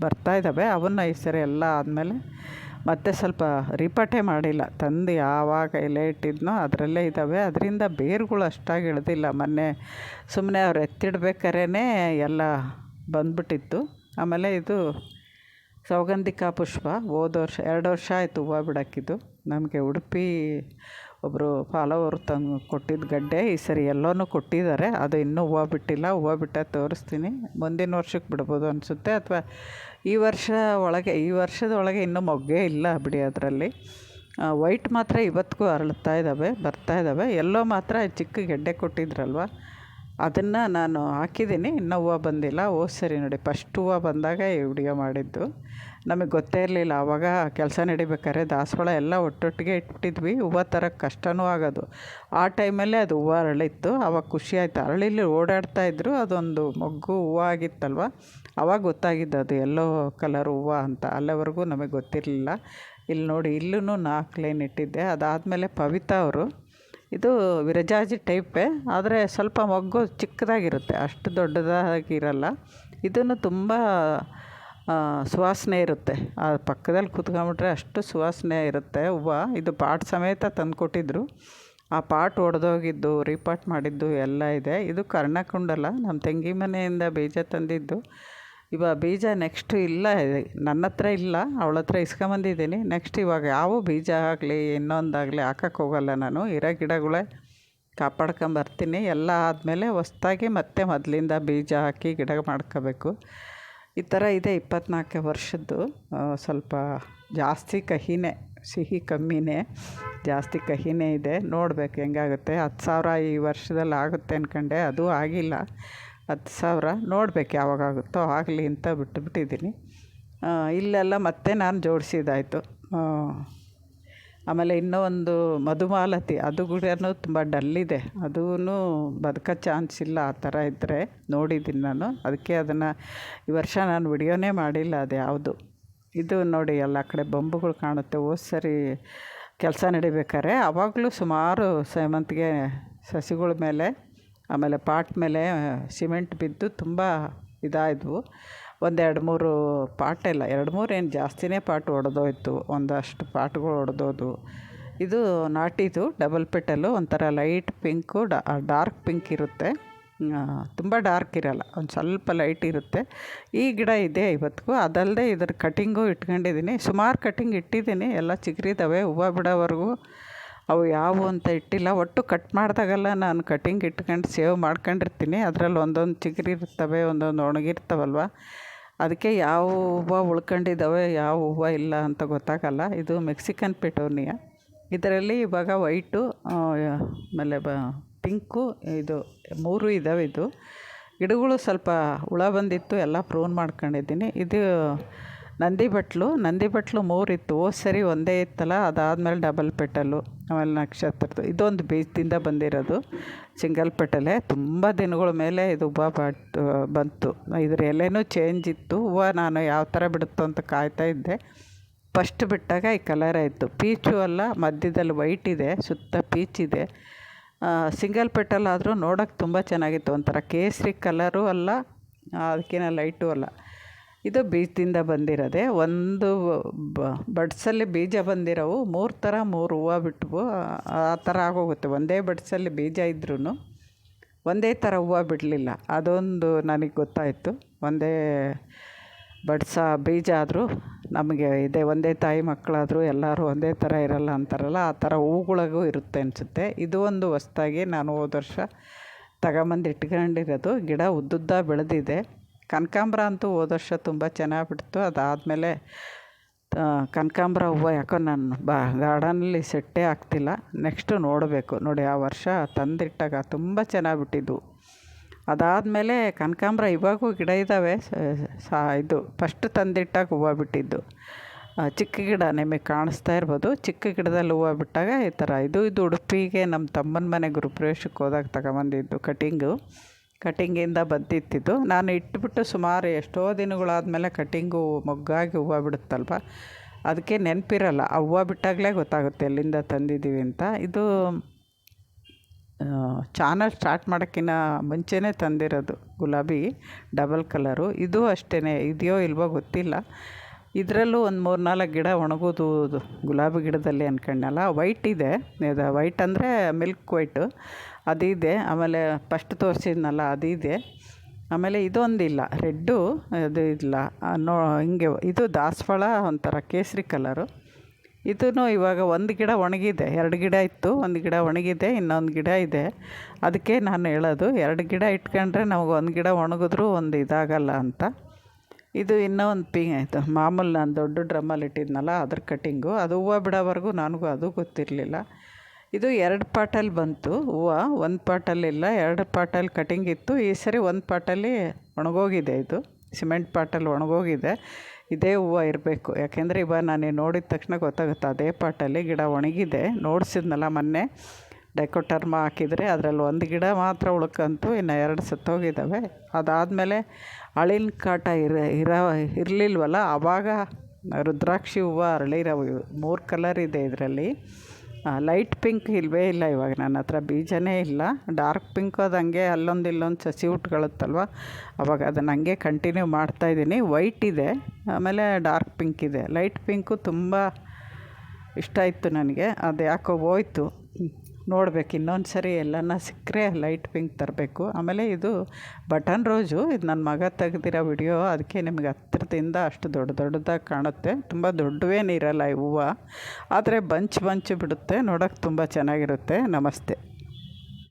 ಬರ್ತಾಯಿದ್ದಾವೆ ಅವನ್ನ ಈ ಸರಿ ಎಲ್ಲ ಆದಮೇಲೆ ಮತ್ತು ಸ್ವಲ್ಪ ರಿಪಾಟೆ ಮಾಡಿಲ್ಲ. ತಂದು ಯಾವಾಗ ಎಲೆ ಇಟ್ಟಿದ್ನೋ ಅದರಲ್ಲೇ ಇದ್ದಾವೆ. ಅದರಿಂದ ಬೇರುಗಳು ಅಷ್ಟಾಗಿ ಇಳಿದಿಲ್ಲ. ಮೊನ್ನೆ ಸುಮ್ಮನೆ ಅವ್ರು ಎತ್ತಿಡ್ಬೇಕಾರೇ ಎಲ್ಲ ಬಂದ್ಬಿಟ್ಟಿತ್ತು. ಆಮೇಲೆ ಇದು ಸೌಗಂಧಿಕಾ ಪುಷ್ಪ ಹೋದ ವರ್ಷ, ಎರಡು ವರ್ಷ ಆಯಿತು ಹೂವು ಬಿಡೋಕ್ಕಿದ್ದು. ನಮಗೆ ಉಡುಪಿ ಒಬ್ಬರು ಫಾಲೋವರ್ ತಂದು ಕೊಟ್ಟಿದ್ದ ಗಡ್ಡೆ, ಈ ಸರಿ ಎಲ್ಲೋನು ಕೊಟ್ಟಿದ್ದಾರೆ. ಅದು ಇನ್ನೂ ಹೂವು ಬಿಟ್ಟಿಲ್ಲ, ಹೂವು ಬಿಟ್ಟ ತೋರಿಸ್ತೀನಿ. ಮುಂದಿನ ವರ್ಷಕ್ಕೆ ಬಿಡ್ಬೋದು ಅನಿಸುತ್ತೆ. ಅಥವಾ ಈ ವರ್ಷ ಒಳಗೆ, ಈ ವರ್ಷದ ಒಳಗೆ ಇನ್ನೂ ಮೊಗ್ಗೇ ಇಲ್ಲ ಬಿಡಿ ಅದರಲ್ಲಿ. ವೈಟ್ ಮಾತ್ರ ಇವತ್ತಿಗೂ ಅರಳುತ್ತಾ ಇದ್ದಾವೆ, ಬರ್ತಾ ಇದ್ದಾವೆ. ಎಲ್ಲೋ ಮಾತ್ರ ಚಿಕ್ಕ ಗೆಡ್ಡೆ ಕೊಟ್ಟಿದ್ರಲ್ವ? ಅದನ್ನು ನಾನು ಹಾಕಿದ್ದೀನಿ. ಇನ್ನೂ ಹೂವು ಬಂದಿಲ್ಲ. ಓ, ಸರಿ ನೋಡಿ ಫಸ್ಟ್ ಹೂವು ಬಂದಾಗ ಈ ವಿಡಿಯೋ ಮಾಡಿದ್ದು. ನಮಗೆ ಗೊತ್ತೇ ಇರಲಿಲ್ಲ. ಆವಾಗ ಕೆಲಸ ನಡಿಬೇಕಾದ್ರೆ ದಾಸವಾಳ ಎಲ್ಲ ಒಟ್ಟೊಟ್ಟಿಗೆ ಇಟ್ಟಿದ್ವಿ. ಹೂವು ತರಕ್ಕೆ ಕಷ್ಟವೂ ಆಗೋದು. ಆ ಟೈಮಲ್ಲೇ ಅದು ಹೂವು ಅರಳಿತ್ತು. ಆವಾಗ ಖುಷಿ ಆಯಿತು. ಅರಳಿಲಿ ಓಡಾಡ್ತಾ ಇದ್ದರು ಅದೊಂದು ಮೊಗ್ಗು ಹೂವು ಆಗಿತ್ತಲ್ವ? ಆವಾಗ ಗೊತ್ತಾಗಿದ್ದು ಅದು ಎಲ್ಲೋ ಕಲರ್ ಹೂವು ಅಂತ. ಅಲ್ಲಿವರೆಗೂ ನಮಗೆ ಗೊತ್ತಿರಲಿಲ್ಲ. ಇಲ್ಲಿ ನೋಡಿ ಇಲ್ಲೂ ನಾಲ್ಕು ಲೈನ್ ಇಟ್ಟಿದ್ದೆ. ಅದಾದಮೇಲೆ ಪವಿತಾ ಅವರು, ಇದು ವಿರಜಾಜಿ ಟೈಪೇ, ಆದರೆ ಸ್ವಲ್ಪ ಮೊಗ್ಗು ಚಿಕ್ಕದಾಗಿರುತ್ತೆ. ಅಷ್ಟು ದೊಡ್ಡದಾಗಿರಲ್ಲ. ಇದನ್ನು ತುಂಬ ಸುವಾಸನೆ ಇರುತ್ತೆ. ಆ ಪಕ್ಕದಲ್ಲಿ ಕೂತ್ಕೊಂಡ್ಬಿಟ್ರೆ ಅಷ್ಟು ಸುವಾಸನೆ ಇರುತ್ತೆ. ಹೂವು ಇದು ಪಾಟ್ ಸಮೇತ ತಂದುಕೊಟ್ಟಿದ್ರು. ಆ ಪಾಟ್ ಒಡೆದೋಗಿದ್ದು ರೀಪಾಟ್ ಮಾಡಿದ್ದು ಎಲ್ಲ ಇದೆ. ಇದು ಕರ್ಣಕುಂಡಲ. ನಮ್ಮ ತಂಗಿ ಮನೆಯಿಂದ ಬೀಜ ತಂದಿದ್ದು. ಇವಾಗ ಬೀಜ ನೆಕ್ಸ್ಟ್ ಇಲ್ಲ. ನನ್ನ ಹತ್ರ ಇಲ್ಲ. ಅವಳ ಹತ್ರ ಇಸ್ಕೊಂಬಂದಿದ್ದೀನಿ. ನೆಕ್ಸ್ಟ್ ಇವಾಗ ಯಾವ ಬೀಜ ಆಗಲಿ, ಇನ್ನೊಂದಾಗಲಿ ಹಾಕಕ್ಕೆ ಹೋಗಲ್ಲ ನಾನು. ಇರೋ ಗಿಡಗಳೇ ಕಾಪಾಡ್ಕೊಂಬರ್ತೀನಿ ಎಲ್ಲ ಆದಮೇಲೆ ಹೊಸ್ದಾಗಿ ಮತ್ತೆ ಮೊದಲಿಂದ ಬೀಜ ಹಾಕಿ ಗಿಡ ಮಾಡ್ಕೋಬೇಕು. ಈ ಥರ ಇದೆ ಇಪ್ಪತ್ನಾಲ್ಕು ವರ್ಷದ್ದು. ಸ್ವಲ್ಪ ಜಾಸ್ತಿ ಕಹಿನೇ, ಸಿಹಿ ಕಮ್ಮಿನೇ ಜಾಸ್ತಿ ಕಹಿನೇ ಇದೆ. ನೋಡ್ಬೇಕು ಹೆಂಗಾಗುತ್ತೆ. ಹತ್ತು ಸಾವಿರ ಈ ವರ್ಷದಲ್ಲಿ ಆಗುತ್ತೆ ಅಂದ್ಕೊಂಡೆ ಅದು ಆಗಿಲ್ಲ. ಹತ್ತು ಸಾವಿರ ನೋಡ್ಬೇಕು ಯಾವಾಗ ಆಗುತ್ತೋ ಆಗಲಿ ಅಂತ ಬಿಟ್ಟುಬಿಟ್ಟಿದ್ದೀನಿ ಇಲ್ಲೆಲ್ಲ ಮತ್ತೆ ನಾನು ಜೋಡಿಸಿದ್ದಾಯ್ತು. ಆಮೇಲೆ ಇನ್ನೂ ಒಂದು ಮಧುಮಾಲತಿ, ಅದು ಕೂಡ ತುಂಬ ಡಲ್ಲಿದೆ ಅದೂ ಬದುಕೋ ಚಾನ್ಸ್ ಇಲ್ಲ ಆ ಥರ ಇದ್ದರೆ ನೋಡಿದ್ದೀನಿ ನಾನು. ಅದಕ್ಕೆ ಅದನ್ನು ಈ ವರ್ಷ ನಾನು ವಿಡಿಯೋನೇ ಮಾಡಿಲ್ಲ ಅದು ಯಾವುದು. ಇದು ನೋಡಿ ಎಲ್ಲ ಕಡೆ ಬೊಂಬುಗಳು ಕಾಣುತ್ತೆ. ಹೋದ ಸರಿ ಕೆಲಸ ನಡಿಬೇಕಾದ್ರೆ ಆವಾಗಲೂ ಸುಮಾರು ಸೇವಂತಿಗೆ ಸಸಿಗಳ ಮೇಲೆ, ಆಮೇಲೆ ಪಾಟ್ ಮೇಲೆ ಸಿಮೆಂಟ್ ಬಿದ್ದು ತುಂಬ ಇದಾದವು ಒಂದು ಮೂರು ಪಾಟೆಲ್ಲ, ಎರಡು ಮೂರು ಏನು ಜಾಸ್ತಿನೇ ಪಾಟ್ ಒಡೆದೋಯ್ತು, ಒಂದಷ್ಟು ಪಾಟ್ಗಳು ಹೊಡೆದೋದು ಇದು ನಾಟಿದು ಡಬಲ್ ಪೆಟಲು ಒಂಥರ ಲೈಟ್ ಪಿಂಕು ಡಾರ್ಕ್ ಪಿಂಕ್ ಇರುತ್ತೆ. ತುಂಬ ಡಾರ್ಕ್ ಇರೋಲ್ಲ, ಒಂದು ಸ್ವಲ್ಪ ಲೈಟ್ ಇರುತ್ತೆ. ಈ ಗಿಡ ಇದೆ ಇವತ್ತಿಗೂ ಅದಲ್ಲದೆ ಇದ್ರ ಕಟಿಂಗು ಇಟ್ಕೊಂಡಿದ್ದೀನಿ. ಸುಮಾರು ಕಟಿಂಗ್ ಇಟ್ಟಿದ್ದೀನಿ, ಎಲ್ಲ ಚಿಗುರಿದ್ದಾವೆ ಹೂವು ಬಿಡೋವರೆಗೂ. ಅವು ಯಾವುವು ಅಂತ ಇಟ್ಟಿಲ್ಲ, ಒಟ್ಟು ಕಟ್ ಮಾಡಿದಾಗೆಲ್ಲ ನಾನು ಕಟಿಂಗ್ ಇಟ್ಕೊಂಡು ಸೇವ್ ಮಾಡ್ಕೊಂಡಿರ್ತೀನಿ. ಅದರಲ್ಲಿ ಒಂದೊಂದು ಚಿಗುರಿರ್ತವೆ, ಒಂದೊಂದು ಒಣಗಿರ್ತಾವಲ್ವ. ಅದಕ್ಕೆ ಯಾವ ಹೂವು ಉಳ್ಕೊಂಡಿದ್ದಾವೆ, ಯಾವ ಹೂವು ಇಲ್ಲ ಅಂತ ಗೊತ್ತಾಗಲ್ಲ. ಇದು ಮೆಕ್ಸಿಕನ್ ಪೆಟೋನಿಯ. ಇದರಲ್ಲಿ ಇವಾಗ ವೈಟು ಆಮೇಲೆ ಬ, ಪಿಂಕು, ಇದು ಮೂರು ಇದ್ದಾವೆ ಇದು. ಗಿಡಗಳು ಸ್ವಲ್ಪ ಹುಳ ಬಂದಿತ್ತು, ಎಲ್ಲ ಪ್ರೂನ್ ಮಾಡ್ಕೊಂಡಿದ್ದೀನಿ. ಇದು ನಂದಿ ಬಟ್ಲು ನಂದಿ ಬಟ್ಲು ಮೂರಿತ್ತು. ಓ, ಸರಿ, ಒಂದೇ ಇತ್ತಲ್ಲ, ಅದಾದಮೇಲೆ ಡಬಲ್ ಪೆಟಲು ಆಮೇಲೆ ನಕ್ಷತ್ರದ್ದು. ಇದೊಂದು ಬೀಜದಿಂದ ಬಂದಿರೋದು. ಸಿಂಗಲ್ ಪೆಟಲೆ ತುಂಬ ದಿನಗಳ ಮೇಲೆ ಇದು ಹೂವು ಬಟ್ ಬಂತು. ಇದ್ರ ಎಲೆನೂ ಚೇಂಜ್ ಇತ್ತು. ಹೂವು ನಾನು ಯಾವ ಥರ ಬಿಡುತ್ತೋ ಅಂತ ಕಾಯ್ತಾ ಇದ್ದೆ. ಫಸ್ಟ್ ಬಿಟ್ಟಾಗ ಈ ಕಲರ್ ಆಯಿತು. ಪೀಚು ಅಲ್ಲ, ಮಧ್ಯದಲ್ಲಿ ವೈಟ್ ಇದೆ, ಸುತ್ತ ಪೀಚ್ ಇದೆ. ಸಿಂಗಲ್ ಪೆಟಲ್ ಆದರೂ ನೋಡೋಕ್ಕೆ ತುಂಬ ಚೆನ್ನಾಗಿತ್ತು. ಒಂಥರ ಕೇಸರಿ ಕಲರು ಅಲ್ಲ ಅದಕ್ಕಿಂತ ಲೈಟು ಅಲ್ಲ. ಇದು ಬೀಜದಿಂದ ಬಂದಿರೋದೆ. ಒಂದು ಬಡ್ಸಲ್ಲಿ ಬೀಜ ಬಂದಿರೋವು. ಮೂರು ಥರ ಮೂರು ಹೂವು ಬಿಟ್ವು. ಆ ಥರ ಆಗೋಗುತ್ತೆ. ಒಂದೇ ಬಡ್ಸಲ್ಲಿ ಬೀಜ ಇದ್ರೂ ಒಂದೇ ಥರ ಹೂವು ಬಿಡಲಿಲ್ಲ. ಅದೊಂದು ನನಗೆ ಗೊತ್ತಾಯಿತು. ಒಂದೇ ಬಡ್ಸ ಬೀಜ ಆದರೂ ನಮಗೆ ಇದೆ. ಒಂದೇ ತಾಯಿ ಮಕ್ಕಳಾದರೂ ಎಲ್ಲರೂ ಒಂದೇ ಥರ ಇರಲ್ಲ ಅಂತಾರಲ್ಲ, ಆ ಥರ ಹೂಗಳಿಗೂ ಇರುತ್ತೆ ಅನಿಸುತ್ತೆ. ಇದು ಒಂದು ಹೊಸ್ದಾಗಿ ನಾನು ಹೋದ ವರ್ಷ ತಗೊಂಬಂದು ಇಟ್ಕೊಂಡಿರೋದು. ಗಿಡ ಉದ್ದುದ್ದ ಬೆಳೆದಿದೆ. ಕನಕಾಂಬ್ರ ಅಂತೂ ಹೋದ ವರ್ಷ ತುಂಬ ಚೆನ್ನಾಗಿ ಬಿಡ್ತು ಅದಾದಮೇಲೆ ಕನಕಾಂಬ್ರ ಹೂವು ಯಾಕೋ ನಾನು ಬಾ ಗಾರ್ಡನಲ್ಲಿ ಸೆಟ್ಟೇ ಆಗ್ತಿಲ್ಲ. ನೆಕ್ಸ್ಟು ನೋಡಬೇಕು. ನೋಡಿ, ಆ ವರ್ಷ ತಂದಿಟ್ಟಾಗ ತುಂಬ ಚೆನ್ನಾಗಿ ಬಿಟ್ಟಿದ್ದು ಅದಾದಮೇಲೆ ಕನಕಾಂಬ್ರ ಇವಾಗೂ ಗಿಡ ಇದ್ದಾವೆ ಸಾ ಇದು ಫಸ್ಟ್ ತಂದಿಟ್ಟಾಗ ಹೂವು ಬಿಟ್ಟಿದ್ದು. ಚಿಕ್ಕ ಗಿಡ ನಿಮಗೆ ಕಾಣಿಸ್ತಾ ಇರ್ಬೋದು. ಚಿಕ್ಕ ಗಿಡದಲ್ಲಿ ಹೂವು ಬಿಟ್ಟಾಗ ಈ ಥರ. ಇದು ಇದು ಉಡುಪಿಗೆ ನಮ್ಮ ತಮ್ಮನ ಮನೆ ಗೃಹಪ್ರವೇಶಕ್ಕೆ ಹೋದಾಗ ತಗೊಂಬಂದಿದ್ದು ಕಟಿಂಗು. ಕಟಿಂಗಿಂದ ಬಂದಿತ್ತಿದ್ದು. ನಾನು ಇಟ್ಬಿಟ್ಟು ಸುಮಾರು ಎಷ್ಟೋ ದಿನಗಳಾದಮೇಲೆ ಕಟಿಂಗು ಮೊಗ್ಗಾಗಿ ಹೂವು ಬಿಡುತ್ತಲ್ವ? ಅದಕ್ಕೆ ನೆನಪಿರಲ್ಲ. ಆ ಹೂವು ಬಿಟ್ಟಾಗಲೇ ಗೊತ್ತಾಗುತ್ತೆ ಎಲ್ಲಿಂದ ತಂದಿದ್ದೀವಿ ಅಂತ. ಇದು ಚಾನಲ್ ಸ್ಟಾರ್ಟ್ ಮಾಡೋಕ್ಕಿಂತ ಮುಂಚೆನೇ ತಂದಿರೋದು ಗುಲಾಬಿ ಡಬಲ್ ಕಲರು. ಇದು ಅಷ್ಟೇ ಇದೆಯೋ ಇಲ್ವೋ ಗೊತ್ತಿಲ್ಲ. ಇದರಲ್ಲೂ ಒಂದು ಮೂರು ನಾಲ್ಕು ಗಿಡ ಒಣಗೋದು ಗುಲಾಬಿ ಗಿಡದಲ್ಲಿ ಅಂದ್ಕೊಂಡಲ್ಲ ವೈಟ್ ಇದೆ. ಇದು ವೈಟ್ ಅಂದರೆ ಮಿಲ್ಕ್ ವೈಟು ಅದಿದೆ ಆಮೇಲೆ ಫಸ್ಟ್ ತೋರಿಸಿದ್ನಲ್ಲ ಅದಿದೆ ಆಮೇಲೆ ಇದೊಂದಿಲ್ಲ, ರೆಡ್ಡು ಅದು ಇಲ್ಲ. ನೋ, ಹಿಂಗೆ ಇದು ದಾಸವಾಳ ಒಂಥರ ಕೇಸರಿ ಕಲರು ಇದೂ ಇವಾಗ ಒಂದು ಗಿಡ ಒಣಗಿದೆ, ಎರಡು ಗಿಡ ಇತ್ತು, ಒಂದು ಗಿಡ ಒಣಗಿದೆ, ಇನ್ನೊಂದು ಗಿಡ ಇದೆ. ಅದಕ್ಕೆ ನಾನು ಹೇಳೋದು, ಎರಡು ಗಿಡ ಇಟ್ಕೊಂಡ್ರೆ ನಮಗೆ ಒಂದು ಗಿಡ ಒಣಗಿದ್ರೂ ಒಂದು ಇದಾಗಲ್ಲ ಅಂತ. ಇದು ಇನ್ನೂ ಒಂದು ಪಿ ಇದು ಮಾಮೂಲು ನಾನು ದೊಡ್ಡ ಡ್ರಮ್ಮಲ್ಲಿ ಇಟ್ಟಿದ್ನಲ್ಲ, ಅದ್ರ ಕಟ್ಟಿಂಗು ಅದು ಹೂವು ಬಿಡೋವರೆಗೂ ನನಗೂ ಅದು ಗೊತ್ತಿರಲಿಲ್ಲ. ಇದು ಎರಡು ಪಾಟಲ್ಲಿ ಬಂತು, ಹೂವು. ಒಂದು ಪಾಟಲ್ಲಿಲ್ಲ ಎರಡು ಪಾಟಲ್ಲಿ ಕಟಿಂಗ್ ಇತ್ತು. ಈ ಸರಿ ಒಂದು ಪಾಟಲ್ಲಿ ಒಣಗೋಗಿದೆ ಇದು. ಸಿಮೆಂಟ್ ಪಾಟಲ್ಲಿ ಒಣಗೋಗಿದೆ. ಇದೇ ಹೂವು ಇರಬೇಕು. ಯಾಕೆಂದರೆ ಇವಾಗ ನಾನು ನೋಡಿದ ತಕ್ಷಣ ಗೊತ್ತಾಗುತ್ತೆ, ಅದೇ ಪಾಟಲ್ಲಿ ಗಿಡ ಒಣಗಿದೆ. ನೋಡಿಸಿದ್ನಲ್ಲ ಮೊನ್ನೆ. ಡೆಕೋಟರ್ಮ ಹಾಕಿದರೆ ಅದರಲ್ಲಿ ಒಂದು ಗಿಡ ಮಾತ್ರ ಉಳ್ಕಂತು ಇನ್ನು ಎರಡು ಸತ್ತೋಗಿದ್ದಾವೆ ಅದಾದಮೇಲೆ ಅಳಿನ ಕಾಟ ಇರ, ಇರೋ, ಇರಲಿಲ್ವಲ್ಲ ಆವಾಗ ರುದ್ರಾಕ್ಷಿ ಹೂವು ಅರಳಿರೋ ಮೂರು ಕಲರ್ ಇದೆ ಇದರಲ್ಲಿ. ಲೈಟ್ ಪಿಂಕ್ ಇಲ್ಲವೇ ಇಲ್ಲ ಇವಾಗ ನನ್ನ ಹತ್ರ, ಬೀಜನೇ ಇಲ್ಲ. ಡಾರ್ಕ್ ಪಿಂಕ್ ಅದು ಹಂಗೆ ಅಲ್ಲೊಂದು ಇಲ್ಲೊಂದು ಸಸಿ ಹುಟ್ಕೊಳ್ಳುತ್ತಲ್ವ ಅವಾಗ ಅದನ್ನು ಹಂಗೆ ಕಂಟಿನ್ಯೂ ಮಾಡ್ತಾಯಿದ್ದೀನಿ ವೈಟ್ ಇದೆ, ಆಮೇಲೆ ಡಾರ್ಕ್ ಪಿಂಕ್ ಇದೆ. ಲೈಟ್ ಪಿಂಕು ತುಂಬ ಇಷ್ಟ ಇತ್ತು ನನಗೆ. ಅದು ಯಾಕೋ ಹೋಯ್ತು. ನೋಡ್ಬೇಕು. ಇನ್ನೊಂದು ಸರಿ ಎಲ್ಲನ ಸಿಕ್ಕರೆ ಲೈಟ್ ಪಿಂಕ್ ತರಬೇಕು. ಆಮೇಲೆ ಇದು ಬಟನ್ ರೋಜು. ಇದು ನನ್ನ ಮಗ ತೆಗೆದಿರೋ ವಿಡಿಯೋ. ಅದಕ್ಕೆ ನಿಮಗೆ ಹತ್ತಿರದಿಂದ ಅಷ್ಟು ದೊಡ್ಡ ದೊಡ್ಡದಾಗಿ ಕಾಣುತ್ತೆ. ತುಂಬ ದೊಡ್ಡವೇನಿರಲ್ಲ ಈ ಹೂವು ಆದರೆ ಬಂಚ್ ಬಂಚ್ ಬಿಡುತ್ತೆ. ನೋಡೋಕ್ಕೆ ತುಂಬ ಚೆನ್ನಾಗಿರುತ್ತೆ. ನಮಸ್ತೆ.